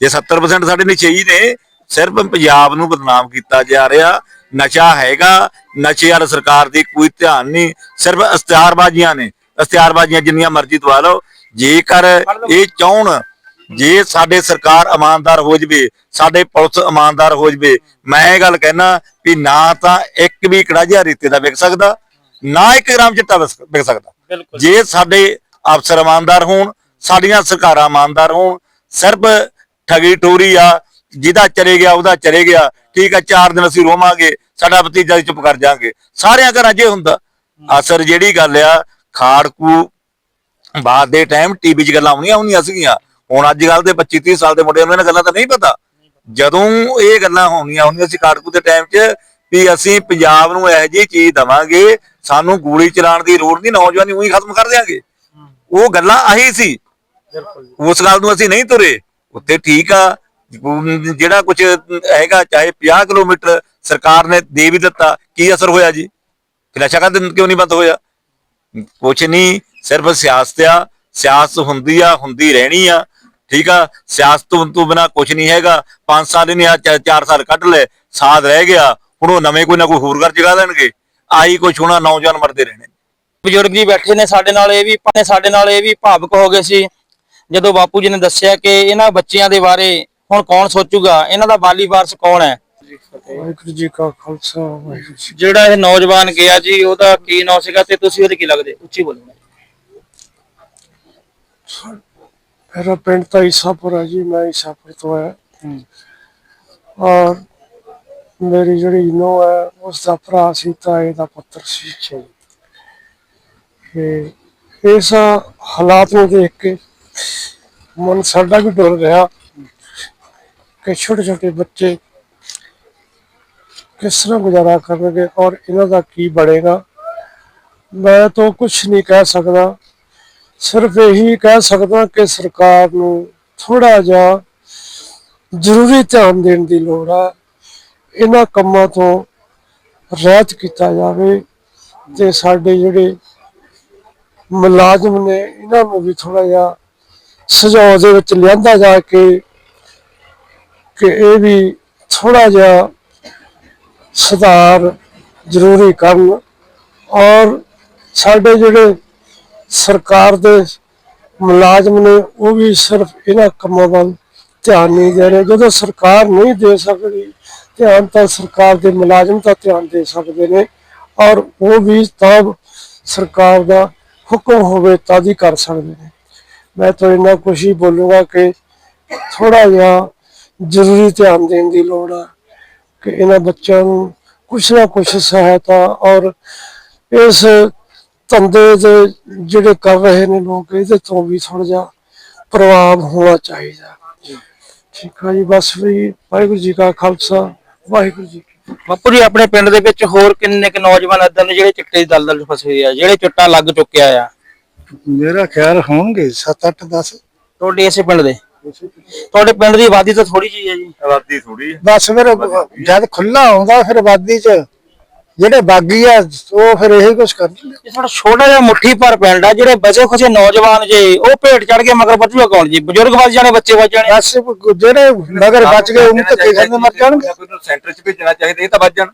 ਜੇ 70% ਸਾਡੇ ਨਸ਼ਈ ਨੇ, ਸਿਰਫ ਪੰਜਾਬ ਨੂੰ ਬਦਨਾਮ ਕੀਤਾ ਜਾ ਰਿਹਾ। ਨਸ਼ਾ ਹੈਗਾ, ਨਸ਼ੇ ਵਾਲ ਸਰਕਾਰ ਦੀ ਕੋਈ ਧਿਆਨ ਨਹੀਂ, ਸਿਰਫ ਇਸ਼ਤਿਹਾਰਬਾਜ਼ੀਆਂ ਨੇ। ਇਸ਼ਤਿਹਾਰਬਾਜ਼ੀਆਂ ਜਿੰਨੀਆਂ ਮਰਜ਼ੀ ਦਵਾ ਲਓ। ਜੇਕਰ ਇਹ ਚਾਹਣ ਜੇ ਸਾਡੇ ਸਰਕਾਰ ਇਮਾਨਦਾਰ ਹੋ ਜਵੇ ਸਾਡੇ ਪੁਲਿਸ ਇਮਾਨਦਾਰ ਹੋ ਜਵੇ ਮੈਂ ਇਹ ਗੱਲ ਕਹਿਣਾ ਵੀ ਨਾ ਤਾਂ ਇੱਕ ਵੀ ਕੜਾਜਿਆ ਰੀਤੇ ਦਾ ਵਿਕ ਸਕਦਾ ਨਾ ਇੱਕ ਗ੍ਰਾਮ ਚਿੱਟਾ ਵਿਕ ਸਕਦਾ। ਜੇ ਸਾਡੇ ਅਫਸਰ ਇਮਾਨਦਾਰ ਹੋਣ ਸਾਡੀਆਂ ਸਰਕਾਰਾਂ ਇਮਾਨਦਾਰ ਹੋਣ ਸਿਰਫ ਠਗੀ ਟੋਰੀ ਆ ਜਿਹਦਾ ਚਲੇ ਗਿਆ ਉਹਦਾ ਚਲੇ ਗਿਆ ਠੀਕ ਆ ਚਾਰ ਦਿਨ ਅਸੀਂ ਰੋਵਾਂਗੇ ਸਾਡਾ ਭਤੀਜਾ ਚੁੱਪ ਕਰ ਜਾਾਂਗੇ ਸਾਰਿਆਂ ਘਰਾਂ ਇਹ ਹੁੰਦਾ। ਅਸਰ ਜਿਹੜੀ ਗੱਲ ਆ ਖਾੜਕੂ ਬਾਅਦ ਦੇ ਟਾਈਮ ਟੀਵੀ 'ਚ ਗੱਲਾਂ ਆਉਣੀਆਂ ਹੁੰਦੀਆਂ ਸੀਗੀਆਂ। ਹੁਣ ਅੱਜ ਕੱਲ ਦੇ 25 30 ਸਾਲ ਦੇ ਮੁੰਡਿਆਂ ਨੂੰ ਇਹਨਾਂ ਗੱਲਾਂ ਤਾਂ ਨਹੀਂ ਪਤਾ। ਜਦੋਂ ਇਹ ਗੱਲਾਂ ਹੋਣੀਆਂ ਹੁੰਦੀਆਂ ਸੀ ਖਾੜਕੂ ਦੇ ਟਾਈਮ 'ਚ ਵੀ ਅਸੀਂ ਪੰਜਾਬ ਨੂੰ ਇਹੋ ਜਿਹੀ ਚੀਜ਼ ਦਵਾਂਗੇ ਸਾਨੂੰ ਗੋਲੀ ਚਲਾਉਣ ਦੀ ਲੋੜ ਨਹੀਂ ਨੌਜਵਾਨੀ ਉਹੀ ਖਤਮ ਕਰ ਦਿਆਂਗੇ। ਉਹ ਗੱਲਾਂ ਆਹੀ ਸੀ। ਉਸ ਗੱਲ ਨੂੰ ਅਸੀਂ ਨਹੀਂ ਤੁਰੇ। ਉੱਤੇ ਠੀਕ ਆ। ਜਿਹੜਾ ਕੁਝ ਹੈਗਾ ਚਾਹੇ 50 ਕਿਲੋਮੀਟਰ ਸਰਕਾਰ ਨੇ ਦੇ ਵੀ ਦਿੱਤਾ ਕੀ ਅਸਰ ਹੋਇਆ ਜੀ? ਨਸ਼ਾ ਕਾ ਕਿਉਂ ਨਹੀਂ ਬੰਦ ਹੋਇਆ? ਕੁਛ ਨਹੀਂ। ਸਿਰਫ ਸਿਆਸਤ ਆ ਸਿਆਸਤ ਹੁੰਦੀ ਆ ਹੁੰਦੀ ਰਹਿਣੀ ਆ ਠੀਕ ਆ? ਸਿਆਸਤ ਤੋਂ ਤੋਂ ਬਿਨਾ ਕੁਛ ਨਹੀਂ ਹੈਗਾ। 5 ਸਾਲ ਨਹੀਂ ਆ 4 ਸਾਲ ਕੱਢ ਲੈ ਸਾਥ ਰਹਿ ਗਿਆ। ਹੁਣ ਉਹ ਨਵੇਂ ਕੋਈ ਨਾ ਕੋਈ ਹੋਰ ਘਰ ਜਗਾ ਦੇਣਗੇ। ਆਹੀ ਕੁਛ ਹੋਣਾ ਨੌਜਵਾਨ ਮਰਦੇ ਰਹਿਣੇ। ਬਜ਼ੁਰਗ ਜੀ ਬੈਠੇ ਨੇ ਸਾਡੇ ਨਾਲ ਇਹ ਵੀ ਨੇ ਸਾਡੇ ਨਾਲ ਇਹ ਵੀ ਭਾਵਕ ਹੋ ਗਏ ਸੀ। ਜਦੋਂ ਬਾਪੂ ਜੀ ਨੇ ਦੱਸਿਆ ਕਿ ਇਹਨਾਂ ਬੱਚਿਆਂ ਦੇ ਬਾਰੇ ਹੁਣ ਕੌਣ ਸੋਚੂਗਾ? ਇਹਨਾਂ ਦਾ ਵਾਲੀ ਵਾਰਸ ਕੌਣ ਹੈ? ਵਾਹਿਗੁਰੂ ਜੀ ਕਾ ਖਾਲਸਾ ਵਾਹਿਗੁਰੂ ਜੀ ਜਿਹੜਾ ਇਹ ਨੌਜਵਾਨ ਗਿਆ ਜੀ ਉਹਦਾ ਕੀ ਨਾਂ ਸੀਗਾ ਤੇ ਤੁਸੀਂ ਉਹਦੇ ਕੀ ਲੱਗਦੇ? ਉੱਚੀ ਬੋਲੋ। ਮੇਰਾ ਪਿੰਡ ਤਾਂ ਈਸਾਪੁਰ ਹੈ ਜੀ ਮੈਂ ਈਸਾਪੁਰ ਤੋਂ ਆਇਆ ਔਰ ਮੇਰੀ ਜਿਹੜੀ ਨੋ ਹੈ ਉਸ ਦਾ ਭਰਾ ਸੀ ਤਾਏ ਦਾ ਪੁੱਤਰ ਸੀ ਕਿ ਇਸ ਹਾਲਾਤ ਨੂੰ ਦੇਖ ਕੇ ਮਨ ਸਾਡਾ ਵੀ ਡੁੱਲ ਰਿਹਾ ਕਿ ਛੋਟੇ ਛੋਟੇ ਬੱਚੇ ਕਿਸ ਤਰ੍ਹਾਂ ਗੁਜ਼ਾਰਾ ਕਰਨਗੇ ਔਰ ਇਹਨਾਂ ਦਾ ਕੀ ਬਣੇਗਾ ਮੈਂ ਤਾਂ ਕੁਝ ਨਹੀਂ ਕਹਿ ਸਕਦਾ ਸਿਰਫ ਇਹੀ ਕਹਿ ਸਕਦਾ ਕਿ ਸਰਕਾਰ ਨੂੰ ਥੋੜਾ ਜਿਹਾ ਜ਼ਰੂਰੀ ਧਿਆਨ ਦੇਣ ਦੀ ਲੋੜ ਹੈ। ਇਹਨਾਂ ਕੰਮਾਂ ਤੋਂ ਰਹਿਤ ਕੀਤਾ ਜਾਵੇ ਤੇ ਸਾਡੇ ਜਿਹੜੇ ਮੁਲਾਜ਼ਮ ਨੇ, ਇਹਨਾਂ ਨੂੰ ਵੀ ਥੋੜਾ ਜਿਹਾ ਸੁਝਾਅ ਦੇ ਵਿੱਚ ਲਿਆਂਦਾ ਜਾ ਕੇ ਕਿ ਇਹ ਵੀ ਥੋੜਾ ਜਿਹਾ ਸੁਧਾਰ ਜ਼ਰੂਰੀ ਕਰਨ ਔਰ ਸਾਡੇ ਜਿਹੜੇ ਸਰਕਾਰ ਦੇ ਮੁਲਾਜ਼ਮ ਨੇ ਉਹ ਵੀ ਸਿਰਫ ਇਹਨਾਂ ਕੰਮਾਂ ਵੱਲ ਧਿਆਨ ਨਹੀਂ ਦੇ ਰਹੇ ਜਦੋਂ ਸਰਕਾਰ ਨਹੀਂ ਦੇ ਸਕਦੀ, ਧਿਆਨ ਤਾਂ ਸਰਕਾਰ ਦੇ ਮੁਲਾਜ਼ਮ ਤਾਂ ਧਿਆਨ ਦੇ ਸਕਦੇ ਨੇ ਔਰ ਉਹ ਵੀ ਤਾਂ ਸਰਕਾਰ ਦਾ ਹੁਕਮ ਹੋਵੇ ਤਾਂ ਹੀ ਕਰ ਸਕਦੇ ਨੇ। ਮੈਂ ਤਾਂ ਇੰਨਾ ਕੁਛ ਹੀ ਬੋਲੂੰਗਾ ਕਿ ਥੋੜਾ ਜਿਹਾ ਜ਼ਰੂਰੀ ਧਿਆਨ ਦੇਣ ਦੀ ਲੋੜ ਆ ਕਿ ਇਹਨਾਂ ਬੱਚਿਆਂ ਨੂੰ ਕੁਛ ਨਾ ਕੁਛ ਸਹਾਇਤਾ ਔਰ ਇਸ ਧੰਦੇ ਦੇ ਜਿਹੜੇ ਕਰ ਰਹੇ ਨੇ ਲੋਕ ਇਹਦੇ ਤੋਂ ਵੀ ਥੋੜਾ ਜਿਹਾ ਪ੍ਰਭਾਵ ਹੋਣਾ ਚਾਹੀਦਾ। ਠੀਕ ਹੈ ਜੀ ਬਸ ਵੀ ਵਾਹਿਗੁਰੂ ਜੀ ਕਾ ਖਾਲਸਾ ਵਾਹਿਗੁਰੂ ਜੀ। ਬਾਪੂ ਜੀ ਆਪਣੇ ਪਿੰਡ ਦੇ ਵਿੱਚ ਹੋਰ ਕਿੰਨੇ ਕੁ ਨੌਜਵਾਨ ਨੇ ਜਿਹੜੇ ਚਿੱਟੇ ਦੀ ਦਲਦਲ 'ਚ ਫਸੇ ਹੋਏ ਆ ਜਿਹੜੇ ਚਿੱਟਾ ਲੱਗ ਚੁੱਕਿਆ ਆ? ਮੇਰਾ ਖਿਆਲ ਹੋਣਗੇ 7 8 10 ਤੁਹਾਡੇ ਇਸੇ ਪਿੰਡ ਦੇ? ਤੁਹਾਡੇ ਪਿੰਡ ਦੀ ਆਬਾਦੀ ਤਾਂ ਥੋੜੀ ਜਿਹੀ ਹੈ ਜੀ। ਆਬਾਦੀ ਥੋੜੀ ਬਸ ਫਿਰ ਜਦ ਖੁੱਲਾ ਆਉਂਦਾ ਫਿਰ ਆਬਾਦੀ ਚ ਜਿਹੜੇ ਬਾਗੀ ਆ ਉਹ ਫਿਰ ਇਹੀ ਕੁਝ ਕਰਦੇ ਨੇ ਇਹ ਸਾਡਾ ਛੋਟਾ ਜਿਹਾ ਮੁੱਠੀ ਭਰ ਪਿੰਡ ਆ ਜਿਹੜੇ ਬਚੇ ਖੁਚੇ ਨੌਜਵਾਨ ਜੇ ਉਹ ਭੇਟ ਚੜ ਕੇ ਮਗਰ ਬਚੂਗਾ ਕੌਣ ਜੀ? ਬਜ਼ੁਰਗ ਬਚ ਜਾਣੇ ਬੱਚੇ ਬਚ ਜਾਣੇ। ਬਸ ਜਿਹੜੇ ਮਗਰ ਬਚ ਗਏ ਉਹਨਾਂ ਤੇ ਕਹਿੰਦੇ ਮਰ ਜਾਣਗੇ। ਸੈਂਟਰ 'ਚ ਭੇਜਣਾ ਚਾਹੀਦਾ ਇਹ ਤਾਂ ਵੱਜ ਜਾਣ।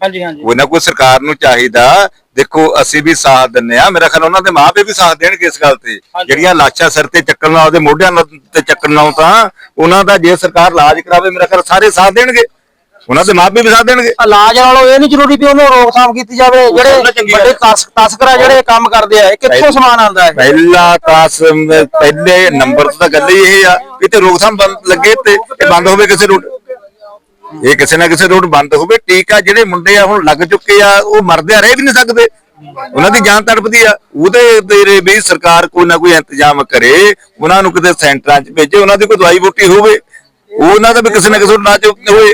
ਹਾਂਜੀ ਹਾਂਜੀ। ਕੋਈ ਨਾ ਕੋਈ ਸਰਕਾਰ ਨੂੰ ਚਾਹੀਦਾ। ਦੇਖੋ ਅਸੀਂ ਵੀ ਸਾਥ ਦਿੰਨੇ ਆ ਮੇਰਾ ਖਿਆਲ ਉਹਨਾਂ ਦੇ ਮਾਪੇ ਵੀ ਸਾਥ ਦੇਣਗੇ ਇਸ ਗੱਲ ਤੇ। ਜਿਹੜੀਆਂ ਲਾਸ਼ਾਂ ਸਿਰ ਤੇ ਚੱਕਣ ਨਾਲ ਉਹਦੇ ਮੋਢਿਆਂ ਤੇ ਚੱਕਣ ਨਾਲ ਤਾਂ ਉਹਨਾਂ ਦਾ ਜੇ ਸਰਕਾਰ ਇਲਾਜ ਕਰਾਵੇ ਮੇਰਾ ਖਿਆਲ ਸਾਰੇ ਸਾਥ ਦੇਣਗੇ। ਉਹਨਾਂ ਦੇ ਮਾਪੇ ਵੀ ਸਾਥ ਦੇਣਗੇ। ਇਲਾਜ ਨਾਲੋਂ ਇਹ ਨਹੀਂ ਜ਼ਰੂਰੀ ਵੀ ਉਹਨੂੰ ਰੋਕਥਾਮ ਕੀਤੀ ਜਾਵੇ ਨਾਲ ਜਿਹੜੇ ਵੱਡੇ ਤਸ- ਤਸਕਰ ਆ ਜਿਹੜੇ ਕੰਮ ਕਰਦੇ ਆ ਇਹ ਕਿੱਥੋਂ ਸਮਾਨ ਆਉਂਦਾ ਹੈ? ਪਹਿਲਾ ਤਾਸ ਪਹਿਲੇ ਨੰਬਰ ਤੋਂ ਤਾਂ ਗੱਲ ਹੀ ਇਹ ਆ ਵੀ ਤੇ ਰੋਕਥਾਮ ਲੱਗੇ ਤੇ ਇਹ ਬੰਦ ਹੋਵੇ ਕਿਸੇ ਰੂਟ। ਇਹ ਕਿਸੇ ਨਾ ਕਿਸੇ ਰੂਟ ਬੰਦ ਹੋਵੇ ਟੀਕਾ ਜਿਹੜੇ ਮੁੰਡੇ ਆ ਹੁਣ ਲੱਗ ਚੁੱਕੇ ਆ ਉਹ ਮਰਦੇ ਆ ਰਹਿ ਵੀ ਨਹੀਂ ਸਕਦੇ। ਉਹਨਾਂ ਦੀ ਜਾਨ ਤੜਪਦੀ ਆ। ਉਹਦੇ ਤੇਰੇ ਵੀ ਸਰਕਾਰ ਕੋਈ ਨਾ ਕੋਈ ਇੰਤਜ਼ਾਮ ਕਰੇ ਉਹਨਾਂ ਨੂੰ ਕਿਤੇ ਸੈਂਟਰਾਂ 'ਚ ਭੇਜੇ ਉਹਨਾਂ ਦੀ ਕੋਈ ਦਵਾਈ ਬੂਟੀ ਹੋਵੇ ਉਹਨਾਂ ਦਾ ਵੀ ਕਿਸੇ ਨਾ ਕਿਸੇ ਨੂੰ ਨਾ ਹੋਏ।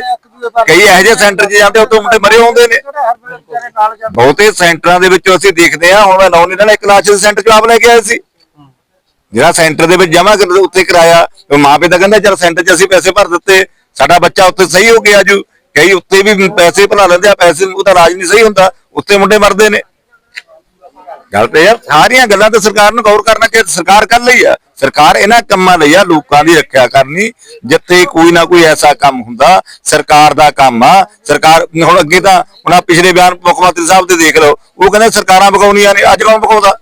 ਕਈ ਇਹੋ ਜਿਹੇ ਸੈਂਟਰ 'ਚ ਜਾਂਦੇ, ਉੱਥੋਂ ਮੁੰਡੇ ਮਰੇ ਆਉਂਦੇ ਨੇ। ਬਹੁਤੇ ਸੈਂਟਰਾਂ ਦੇ ਵਿੱਚੋਂ ਅਸੀਂ ਦੇਖਦੇ ਆ ਹੁਣ ਮੈਂ ਨੌ ਨਹੀਂ ਨਾਲ ਇੱਕ ਸੈਂਟਰ 'ਚ ਲੈ ਕੇ ਆਇਆ ਸੀ। ਜਿਹੜਾ ਸੈਂਟਰ ਦੇ ਵਿੱਚ ਜਮਾ ਕਰ ਉੱਥੇ ਕਰਾਇਆ ਮਾਂ ਪਿਓ ਤਾਂ ਕਹਿੰਦਾ ਚਲ ਸੈਂਟਰ 'ਚ ਅਸੀਂ ਪੈਸੇ ਭਰ ਦਿੱਤੇ, ਸਾਡਾ ਬੱਚਾ ਉੱਥੇ ਸਹੀ ਹੋ ਗਿਆ ਜੂ। ਕਈ ਉੱਤੇ ਵੀ ਪੈਸੇ ਭਰਾ ਲੈਂਦੇ ਆ, ਪੈਸੇ ਉਹਦਾ ਰਾਜ ਨਹੀਂ ਸਹੀ ਹੁੰਦਾ ਉੱਤੇ ਮੁੰਡੇ ਮਰਦੇ ਨੇ। ਗੱਲ ਤੇ ਯਾਰ ਸਾਰੀਆਂ ਗੱਲਾਂ ਤੇ ਸਰਕਾਰ ਨੂੰ ਗੌਰ ਕਰਨਾ ਕਿ ਸਰਕਾਰ ਕਰ ਲਈ ਆ। ਸਰਕਾਰ ਇਹਨਾਂ ਕੰਮਾਂ ਲਈ ਆ, ਲੋਕਾਂ ਦੀ ਰੱਖਿਆ ਕਰਨੀ, ਜਿੱਥੇ ਕੋਈ ਨਾ ਕੋਈ ਐਸਾ ਕੰਮ ਹੁੰਦਾ, ਸਰਕਾਰ ਦਾ ਕੰਮ ਆ। ਸਰਕਾਰ, ਹੁਣ ਅੱਗੇ ਤਾਂ ਉਹਨਾਂ ਪਿਛਲੇ ਬਿਆਨ ਮੁੱਖ ਮੰਤਰੀ ਸਾਹਿਬ ਦੇ ਦੇਖ ਲਓ, ਉਹ ਕਹਿੰਦੇ ਸਰਕਾਰਾਂ ਬਕਾਉਣੀਆਂ ਨੇ, ਅੱਜ ਕੌਣ ਬਕਾਉਂਦਾ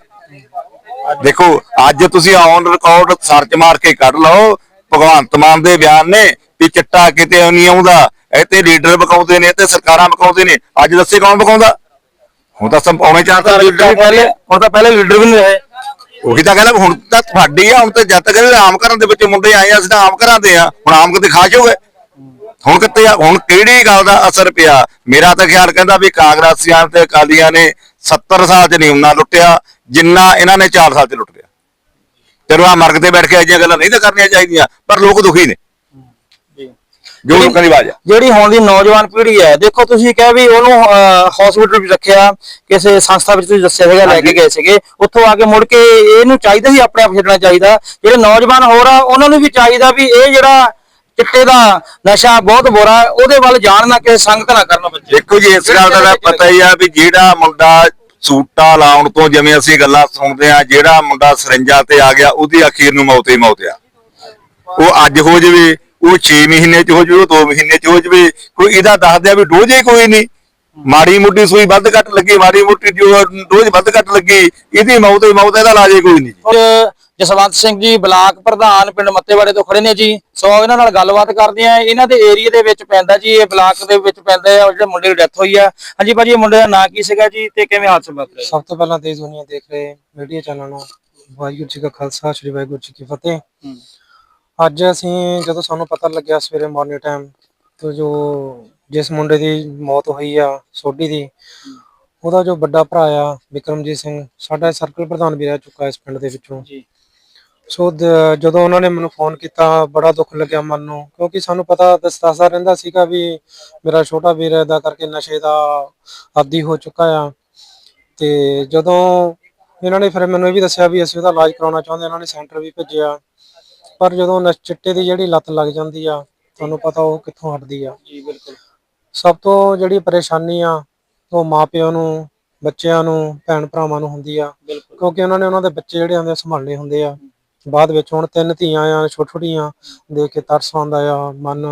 ਦੇਖੋ, ਅੱਜ ਤੁਸੀਂ ਔਨ ਰਿਕਾਰਡ ਸਰਚ ਮਾਰ ਕੇ ਕੱਢ ਲਓ, ਭਗਵੰਤ ਮਾਨ ਦੇ ਬਿਆਨ ਨੇ ਵੀ ਚਿੱਟਾ ਕਿਤੇ ਨਹੀਂ ਆਉਂਦਾ ਇਹ ਤੇ ਲੀਡਰ ਬਕਾਉਂਦੇ ਨੇ ਤੇ ਸਰਕਾਰਾਂ ਬਕਾਉਂਦੇ ਨੇ, ਅੱਜ ਦੱਸੇ ਕੌਣ ਬਕਾਉਂਦਾ ਹੁਣ ਤਾਂ ਸੰਪਾਉਣੇ ਚਾਰ ਤਾਂ ਲੀਡਰ ਹੀ ਪਹਿਲੇ ਹੁਣ ਤਾਂ ਪਹਿਲੇ ਲੀਡਰ ਵੀ ਨਹੀਂ ਰਹੇ। ਉਹੀ ਤਾਂ ਕਹਿੰਦਾ ਹੁਣ ਤਾਂ ਤੁਹਾਡੀ ਆ ਹੁਣ ਤੇ ਜਦ ਤੱਕ ਆਮ ਘਰਾਂ ਦੇ ਵਿੱਚ ਮੁੰਡੇ ਆਏ ਆ ਅਸੀਂ ਤਾਂ ਆਮ ਘਰਾਂ ਦੇ ਆ ਹੁਣ ਆਮ ਕਿਤੇ ਖਾਸ਼ ਹੋ ਗਏ ਹੁਣ ਕਿੱਥੇ ਆ ਹੁਣ ਕਿਹੜੀ ਗੱਲ ਦਾ ਅਸਰ ਪਿਆ? ਮੇਰਾ ਤਾਂ ਖਿਆਲ ਕਹਿੰਦਾ ਵੀ ਕਾਂਗਰਸੀਆਂ ਤੇ ਅਕਾਲੀਆਂ ਨੇ 70 ਸਾਲ ਚ ਨਹੀਂ ਉਹਨਾਂ ਲੁੱਟਿਆ ਜਿੰਨਾ ਇਹਨਾਂ ਨੇ 4 ਸਾਲ ਚ ਲੁੱਟ ਲਿਆ। ਚਲੋ ਆ ਮਰਗ ਤੇ ਬੈਠ ਕੇ ਅਜਿਹੀਆਂ ਗੱਲਾਂ ਨਹੀਂ ਤਾਂ ਕਰਨੀਆਂ ਚਾਹੀਦੀਆਂ ਪਰ ਲੋਕ ਦੁਖੀ ਨੇ। ਜੋ ਲੋਕਾਂ ਦੀ ਆਵਾਜ਼। ਆ ਜਿਹੜੀ ਹੁਣ ਦੀ ਨੌਜਵਾਨ ਪੀੜ੍ਹੀ ਹੈ ਦੇਖੋ ਤੁਸੀਂ ਕਿਹਾ ਵੀ ਉਹਨੂੰ ਹਸਪੀਟਲ ਵਿੱਚ ਰੱਖਿਆ ਕਿਸੇ ਸੰਸਥਾ ਵਿੱਚ ਤੁਸੀਂ ਦੱਸਿਆ ਸੀਗਾ ਲੈ ਕੇ ਗਏ ਸੀਗੇ ਉੱਥੋਂ ਆ ਕੇ ਮੁੜ ਕੇ ਇਹਨੂੰ ਚਾਹੀਦਾ ਸੀ ਆਪਣੇ ਆਪ ਛੱਡਣਾ ਚਾਹੀਦਾ। ਜਿਹੜੇ ਨੌਜਵਾਨ ਹੋਰ ਆ ਉਹਨਾਂ ਨੂੰ ਵੀ ਚਾਹੀਦਾ ਵੀ ਇਹ ਜਿਹੜਾ ਚਿੱਟੇ ਦਾ ਨਸ਼ਾ ਬਹੁਤ ਬੁਰਾ ਹੈ, ਉਹਦੇ ਵੱਲ ਜਾਣ ਨਾ ਕਿਸੇ ਸੰਗਤ ਨਾ ਕਰਨ ਬੱਚੇ। ਦੇਖੋ ਜੀ ਇਸ ਗੱਲ ਦਾ ਪਤਾ ਹੀ ਆ ਵੀ ਜਿਹੜਾ ਮੁੰਡਾ ਸੂਟਾ ਲਾਉਣ ਤੋਂ ਜਿਵੇਂ ਅਸੀਂ ਗੱਲਾਂ ਸੁਣਦੇ ਆ ਜਿਹੜਾ ਮੁੰਡਾ ਸਰਿੰਜਾ ਤੇ ਆ ਗਿਆ ਉਹਦੀ ਅਖੀਰ ਨੂੰ ਮੌਤ ਹੀ ਮੌਤ ਆ। ਉਹ ਅੱਜ ਹੋ ਜਵੇ ਉਹ 6 ਮਹੀਨੇ ਚ ਹੋ ਜਵੇ ਉਹ 2 ਮਹੀਨੇ ਚ ਹੋ ਜਵੇ ਕੋਈ ਇਹਦਾ ਦੱਸਦੇ ਆ ਵੀ ਡੋਜ਼ ਹੀ ਕੋਈ ਨਹੀਂ। ਮਾੜੀ ਮੋਟੀ ਸੂਈ ਵੱਧ ਘੱਟ ਲੱਗੀ ਮਾੜੀ ਮੋਟੀ ਜੋ ਡੋਜ਼ ਵੱਧ ਘੱਟ ਲੱਗੀ ਇਹਦੀ ਮੌਤ ਹੀ ਮੌਤ ਇਹਦਾ ਇਲਾਜ ਕੋਈ ਨਹੀਂ ਜਸਵੰਤ ਸਿੰਘ ਜੀ ਬਲਾਕ ਪ੍ਰਧਾਨ ਪਿੰਡ ਮੱਤੇਵਾੜੇ ਤੋਂ ਖੜੇ ਨੇ ਜੀ। ਸੋ ਇਹਨਾਂ ਨਾਲ ਗੱਲਬਾਤ ਕਰਦੇ ਆ ਇਹਨਾਂ ਦੇ ਏਰੀਆ ਦੇ ਵਿੱਚ ਪੈਂਦਾ ਜੀ ਇਹ ਬਲਾਕ ਦੇ ਵਿੱਚ ਪੈਂਦਾ ਹੈ ਜਿਹੜੇ ਮੁੰਡੇ ਦੀ ਡੈਥ ਹੋਈ ਆ। ਹਾਂਜੀ ਭਾਜੀ ਇਹ ਮੁੰਡੇ ਦਾ ਨਾਂ ਕੀ ਸੀਗਾ ਜੀ ਤੇ ਕਿਵੇਂ ਹਾਦਸਾ ਵਾਪਰਿਆ? ਸਭ ਤੋਂ ਪਹਿਲਾਂ ਦੇਸ਼ ਦੁਨੀਆ ਦੇਖ ਰਹੇ ਮੀਡੀਆ ਚੈਨਲ ਨੂੰ। ਵਾਹਿਗੁਰੂ ਜੀ ਕਾ ਖਾਲਸਾ ਸ੍ਰੀ ਵਾਹਿਗੁਰੂ ਜੀ ਕੀ ਫਤਿਹ। ਅੱਜ ਅਸੀਂ ਜਦੋਂ ਸਾਨੂੰ ਪਤਾ ਲੱਗਿਆ ਸਵੇਰੇ ਮਾਰਨਿੰਗ ਟਾਈਮ ਤੋਂ ਜੋ ਜਿਸ ਮੁੰਡੇ ਦੀ ਮੌਤ ਹੋਈ ਆ ਸੋਢੀ ਦੀ ਉਹਦਾ ਜੋ ਵੱਡਾ ਭਰਾ ਆ ਵਿਕਰਮਜੀਤ ਸਿੰਘ ਸਾਡਾ ਸਰਕਲ ਪ੍ਰਧਾਨ ਵੀ ਰਹਿ ਚੁੱਕਾ ਇਸ ਪਿੰਡ ਦੇ ਵਿੱਚੋਂ। ਜੀ। ਸੋ ਦ- ਜਦੋਂ ਉਹਨਾਂ ਨੇ ਮੈਨੂੰ ਫੋਨ ਕੀਤਾ ਬੜਾ ਦੁੱਖ ਲੱਗਿਆ ਮਨ ਨੂੰ ਕਿਉਂਕਿ ਸਾਨੂੰ ਪਤਾ ਦਸਤਾਸਾ ਰਹਿੰਦਾ ਸੀਗਾ ਵੀ ਮੇਰਾ ਛੋਟਾ ਵੀਰ ਇਹਦਾ ਕਰਕੇ ਨਸ਼ੇ ਦਾ ਆਦੀ ਹੋ ਚੁੱਕਾ ਆ। ਤੇ ਜਦੋਂ ਇਹਨਾਂ ਨੇ ਫਿਰ ਮੈਨੂੰ ਇਹ ਵੀ ਦੱਸਿਆ ਵੀ ਅਸੀਂ ਉਹਦਾ ਇਲਾਜ ਕਰਾਉਣਾ ਚਾਹੁੰਦੇ ਇਹਨਾਂ ਨੇ ਸੈਂਟਰ ਵੀ ਭੇਜਿਆ। ਪਰ ਜਦੋਂ ਨਸ਼ ਚਿੱਟੇ ਦੀ ਜਿਹੜੀ ਲੱਤ ਲੱਗ ਜਾਂਦੀ ਆ ਤੁਹਾਨੂੰ ਪਤਾ ਉਹ ਕਿੱਥੋਂ ਹਟਦੀ ਆ। ਜੀ ਬਿਲਕੁਲ। ਸਭ ਤੋਂ ਜਿਹੜੀ ਪਰੇਸ਼ਾਨੀ ਆ ਉਹ ਮਾਪਿਆਂ ਨੂੰ ਬੱਚਿਆਂ ਨੂੰ ਭੈਣ ਭਰਾਵਾਂ ਨੂੰ ਹੁੰਦੀ ਆ। ਕਿਉਂਕਿ ਉਹਨਾਂ ਨੇ ਉਹਨਾਂ ਦੇ ਬੱਚੇ ਜਿਹੜੇ ਹੁੰਦੇ ਸੰਭਾਲਣੇ ਹੁੰਦੇ ਆ। ਬਾਅਦ ਵਿੱਚ ਹੁਣ ਤਿੰਨ ਧੀਆਂ ਆ ਛੋਟੀ ਛੋਟੀਆਂ ਦੇਖ ਕੇ ਤਰਸ ਆਉਂਦਾ ਆ ਮਨ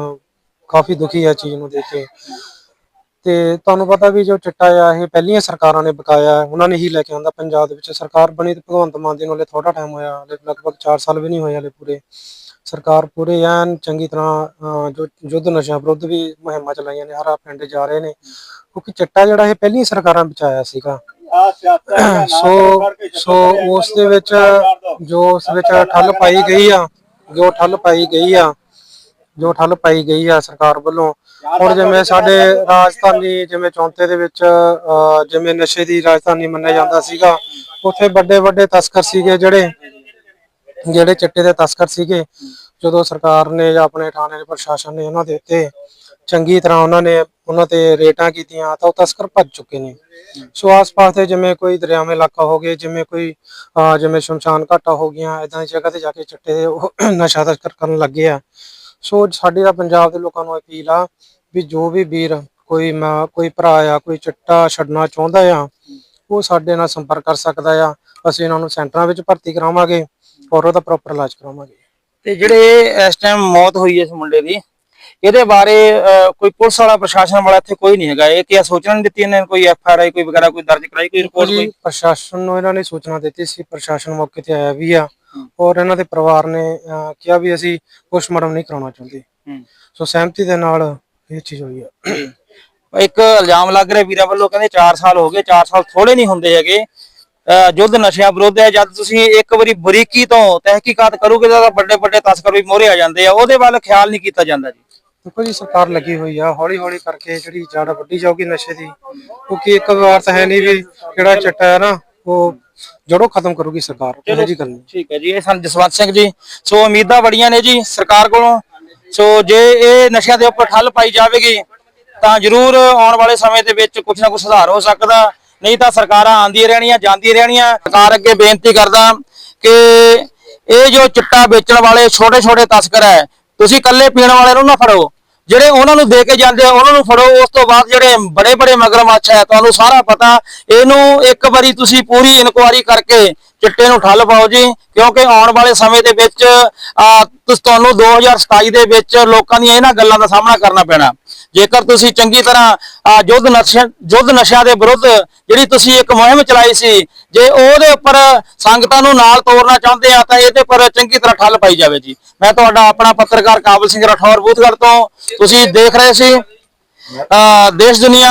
ਕਾਫੀ ਦੁਖੀ ਆ ਚੀਜ਼ ਨੂੰ ਦੇਖ ਕੇ। ਤੇ ਤੁਹਾਨੂੰ ਪਤਾ ਵੀ ਜੋ ਚਿੱਟਾ ਆ, ਇਹ ਪਹਿਲੀਆਂ ਸਰਕਾਰਾਂ ਨੇ ਬਕਾਇਆ ਉਹਨਾਂ ਨੇ ਹੀ ਲੈ ਕੇ ਆਂਦਾ ਪੰਜਾਬ ਦੇ ਵਿੱਚ। ਸਰਕਾਰ ਬਣੀ ਤੇ ਭਗਵੰਤ ਮਾਨ ਦੀ ਨੂੰ ਥੋੜਾ ਟਾਈਮ ਹੋਇਆ, ਹਲੇ ਲਗਭਗ 4 ਸਾਲ ਵੀ ਨਹੀਂ ਹੋਏ ਹਲੇ ਪੂਰੇ। ਸਰਕਾਰ ਪੂਰੇ ਐਨ ਚੰਗੀ ਤਰ੍ਹਾਂ ਜੋ ਯੁੱਧ ਨਸ਼ਾ ਵਿਰੁੱਧ ਵੀ ਮੁਹਿੰਮਾਂ ਚਲਾਈਆਂ ਨੇ, ਹਰਾ ਪਿੰਡ ਜਾ ਰਹੇ ਨੇ। ਕਿਉਂਕਿ ਚਿੱਟਾ ਜਿਹੜਾ ਇਹ ਪਹਿਲੀਆਂ ਸਰਕਾਰਾਂ ਬਚਾਇਆ ਸੀਗਾ। ਸੋ ਸੋ ਉਸ ਦੇ ਵਿੱਚ ਜੋ ਉਸ ਵਿੱਚ ਠੱਲ ਪਾਈ ਗਈ ਆ, ਜੋ ਠੱਲ ਪਾਈ ਗਈ ਆ, ਜੋ ਠੱਲ ਪਾਈ ਗਈ ਆ ਸਰਕਾਰ ਵੱਲੋਂ ਹੁਣ ਜਿਵੇਂ ਸਾਡੇ ਰਾਜਧਾਨੀ ਜਿਵੇਂ ਚੌਂਤੇ ਦੇ ਵਿੱਚ ਜਿਵੇਂ ਨਸ਼ੇ ਦੀ ਰਾਜਧਾਨੀ ਮੰਨਿਆ ਜਾਂਦਾ ਸੀਗਾ, ਉੱਥੇ ਵੱਡੇ ਵੱਡੇ ਤਸਕਰ ਸੀਗੇ ਜਿਹੜੇ ਜਿਹੜੇ ਚਿੱਟੇ ਦੇ ਤਸਕਰ ਸੀਗੇ। ਜਦੋਂ ਸਰਕਾਰ ਨੇ ਜਾਂ ਆਪਣੇ ਥਾਣੇ ਦੇ ਪ੍ਰਸ਼ਾਸਨ ਨੇ ਉਹਨਾਂ ਦੇ ਉੱਤੇ ਚੰਗੀ ਤਰ੍ਹਾਂ ਉਹਨਾਂ ਨੇ ਉਹਨਾਂ ਤੇ ਰੇਟਾਂ ਕੀਤੀਆਂ ਤਾਂ ਉਹ ਤਸਕਰ ਭੱਜ ਚੁੱਕੇ ਨੇ। ਸੋ ਆਸ-ਪਾਸ ਦੇ ਜਿਵੇਂ ਕੋਈ ਦਰਿਆਵੇਂ ਇਲਾਕਾ ਹੋ ਗਏ, ਜਿਵੇਂ ਕੋਈ ਜਿਵੇਂ ਸ਼ਮਸ਼ਾਨ ਘਾਟਾ ਹੋ ਗਿਆ ਇਦਾਂ ਦੀ ਜਗ੍ਹਾ ਤੇ ਜਾ ਕੇ ਚਿੱਟੇ ਦੇ ਨਸ਼ਾ ਤਸਕਰ ਕਰਨ ਲੱਗੇ ਆ। ਸੋ ਸਾਡੀ ਤਾਂ ਪੰਜਾਬ ਦੇ ਲੋਕਾਂ ਨੂੰ ਅਪੀਲ ਆ ਵੀ ਜੋ ਵੀ ਵੀਰ ਕੋਈ ਮਾਂ ਕੋਈ ਭਰਾ ਆ ਕੋਈ ਚਿੱਟਾ ਛੱਡਣਾ ਚਾਹੁੰਦਾ ਆ ਉਹ ਸਾਡੇ ਨਾਲ ਸੰਪਰਕ ਕਰ ਸਕਦਾ ਆ। ਅਸੀਂ ਇਹਨਾਂ ਨੂੰ ਸੈਂਟਰਾਂ ਵਿੱਚ ਭਰਤੀ ਕਰਾਵਾਂਗੇ ਔਰ ਉਹਦਾ ਪ੍ਰੋਪਰ ਇਲਾਜ ਕਰਾਵਾਂਗੇ। ਤੇ ਜਿਹੜੇ ਇਸ ਟਾਈਮ ਮੌਤ ਹੋਈ ਇਸ ਮੁੰਡੇ ਦੀ ਇਹਦੇ ਬਾਰੇ ਕੋਈ ਪੁਲਿਸ ਵਾਲਾ ਪ੍ਰਸ਼ਾਸਨ ਵਾਲਾ ਇੱਥੇ ਕੋਈ ਨਹੀਂ ਹੈਗਾ। ਇਹ ਕੀ ਸੋਚਣ ਨਹੀਂ ਦਿੱਤੀ ਇਹਨਾਂ ਕੋਈ ਐਫ ਆਰ ਆਈ ਕੋਈ ਵਗੈਰਾ ਕੋਈ ਦਰਜ ਕਰਾਈ ਕੋਈ ਰਿਪੋਰਟ ਕੋਈ? ਪ੍ਰਸ਼ਾਸਨ ਨੂੰ ਇਹਨਾਂ ਨੇ ਸੂਚਨਾ ਦਿੱਤੀ ਸੀ ਪ੍ਰਸ਼ਾਸਨ ਮੌਕੇ ਤੇ ਆਇਆ ਵੀ ਆ। ਔਰ ਇਹਨਾਂ ਦੇ ਪਰਿਵਾਰ ਨੇ ਅਹ, ਕਿਹਾ ਵੀ ਅਸੀਂ ਪੋਸਟਮਾਰਟਮ ਨਹੀਂ ਕਰਾਉਣਾ ਚਾਹੁੰਦੇ। ਹੂੰ। ਸੋ ਸਹਿਮਤੀ ਦੇ ਨਾਲ ਇਹ ਚੀਜ਼ ਹੋਈ ਆ। ਇੱਕ ਇਲਜ਼ਾਮ ਲੱਗ ਰਿਹਾ ਵੀਰਾਂ ਵੱਲੋਂ ਕਹਿੰਦੇ 4 ਸਾਲ ਹੋ ਗਏ 4 ਸਾਲ ਥੋੜੇ ਨਹੀਂ ਹੁੰਦੇ ਹੈਗੇ। ਅਹ ਯੁੱਧ ਨਸ਼ਿਆਂ ਵਿਰੁੱਧ ਹੈ ਜਦ ਤੁਸੀਂ ਇੱਕ ਵਾਰੀ ਬਰੀਕੀ ਤੋਂ ਤਹਿਕੀਕਾਤ ਕਰੋਗੇ ਤਾਂ ਵੱਡੇ ਵੱਡੇ ਤਸਕਰ ਵੀ ਮੋਹਰੇ ਆ ਜਾਂਦੇ ਆ। ਉਹਦੇ ਵੱਲ ਖਿਆਲ ਨਹੀਂ ਕੀਤਾ ਜਾਂਦਾ ਜੀ। ਦੇਖੋ ਜੀ ਸਰਕਾਰ ਲੱਗੀ ਹੋਈ ਆ ਹੌਲੀ ਹੌਲੀ ਕਰਕੇ ਜਿਹੜੀ ਜੜ ਵੱਡੀ ਜਾਊਗੀ ਨਸ਼ੇ ਦੀ ਕਿਉਂਕਿ ਇੱਕ ਵਾਰ ਤਾਂ ਹੈ ਨਹੀਂ ਵੀ ਜਿਹੜਾ ਚਿੱਟਾ ਹੈ ਨਾ ਉਹ ਜੜੋਂ ਖਤਮ ਕਰੂਗੀ ਸਰਕਾਰ ਇਹੋ ਜੀ ਗੱਲ ਨਹੀਂ। ਠੀਕ ਹੈ ਜੀ ਇਹ ਸਨ ਜਸਵੰਤ ਸਿੰਘ ਜੀ। ਸੋ ਉਮੀਦਾਂ ਬੜੀਆਂ ਨੇ ਜੀ ਸਰਕਾਰ ਕੋਲੋਂ। ਸੋ ਜੇ ਇਹ ਨਸ਼ਿਆਂ ਦੇ ਉੱਪਰ ਠੱਲ ਪਾਈ ਜਾਵੇਗੀ ਤਾਂ ਜ਼ਰੂਰ ਆਉਣ ਵਾਲੇ ਸਮੇਂ ਦੇ ਵਿੱਚ ਕੁਝ ਨਾ ਕੁਝ ਸੁਧਾਰ ਹੋ ਸਕਦਾ। ਨਹੀਂ ਤਾਂ ਸਰਕਾਰਾਂ ਆਂਦੀਆਂ ਰਹਿਣੀਆਂ ਜਾਂਦੀਆਂ ਰਹਿਣੀਆਂ। ਸਰਕਾਰ ਅੱਗੇ ਬੇਨਤੀ ਕਰਦਾ ਕਿ ਇਹ ਜੋ ਚਿੱਟਾ ਵੇਚਣ ਵਾਲੇ ਛੋਟੇ ਛੋਟੇ ਤਸਕਰ ਹੈ ਤੁਸੀਂ ਇਕੱਲੇ ਪੀਣ ਵਾਲੇ ਨੂੰ ਨਾ ਫੜੋ। ਜਿਹੜੇ ਉਹਨਾਂ ਨੂੰ ਦੇ ਕੇ ਜਾਂਦੇ ਆ, ਉਹਨਾਂ ਨੂੰ ਫੜੋ। ਉਸ ਤੋਂ ਬਾਅਦ ਜਿਹੜੇ ਬੜੇ ਬੜੇ ਮਗਰਮੱਛ ਹੈ, ਤੁਹਾਨੂੰ ਸਾਰਾ ਪਤਾ। ਇਹਨੂੰ ਇੱਕ ਵਾਰੀ ਤੁਸੀਂ ਪੂਰੀ ਇਨਕੁਆਇਰੀ ਕਰਕੇ ਚਿੱਟੇ ਨੂੰ ਠੱਲ ਪਾਓ ਜੀ ਕਿਉਂਕਿ ਆਉਣ ਵਾਲੇ ਸਮੇਂ ਦੇ ਵਿੱਚ ਆ, ਤੁਸ- ਤੁਹਾਨੂੰ 2027 ਦੇ ਵਿੱਚ ਲੋਕਾਂ ਦੀਆਂ ਇਹਨਾਂ ਗੱਲਾਂ ਦਾ ਸਾਹਮਣਾ ਕਰਨਾ ਪੈਣਾ। ਜੇਕਰ ਤੁਸੀਂ ਚੰਗੀ ਤਰ੍ਹਾਂ ਯੁੱਧ ਨਸ਼ਿਆਂ ਯੁੱਧ ਨਸ਼ਿਆਂ ਦੇ ਵਿਰੁੱਧ ਜਿਹੜੀ ਤੁਸੀਂ ਇੱਕ ਮੁਹਿੰਮ ਚਲਾਈ ਸੀ ਜੇ ਉਹਦੇ ਉੱਪਰ ਸੰਗਤਾਂ ਨੂੰ ਨਾਲ ਤੋਰਨਾ ਚਾਹੁੰਦੇ ਆ ਤਾਂ ਇਹਦੇ ਪਰ ਚੰਗੀ ਤਰ੍ਹਾਂ ਠੱਲ ਪਾਈ ਜਾਵੇ ਜੀ। ਮੈਂ ਤੁਹਾਡਾ ਆਪਣਾ ਪੱਤਰਕਾਰ ਕਾਬਲ ਸਿੰਘ ਰਾਠੌਰ ਬੂਥਗੜ੍ਹ ਤੋਂ। ਤੁਸੀਂ ਦੇਖ ਰਹੇ ਸੀ ਅ, ਦੇਸ਼ ਦੁਨੀਆ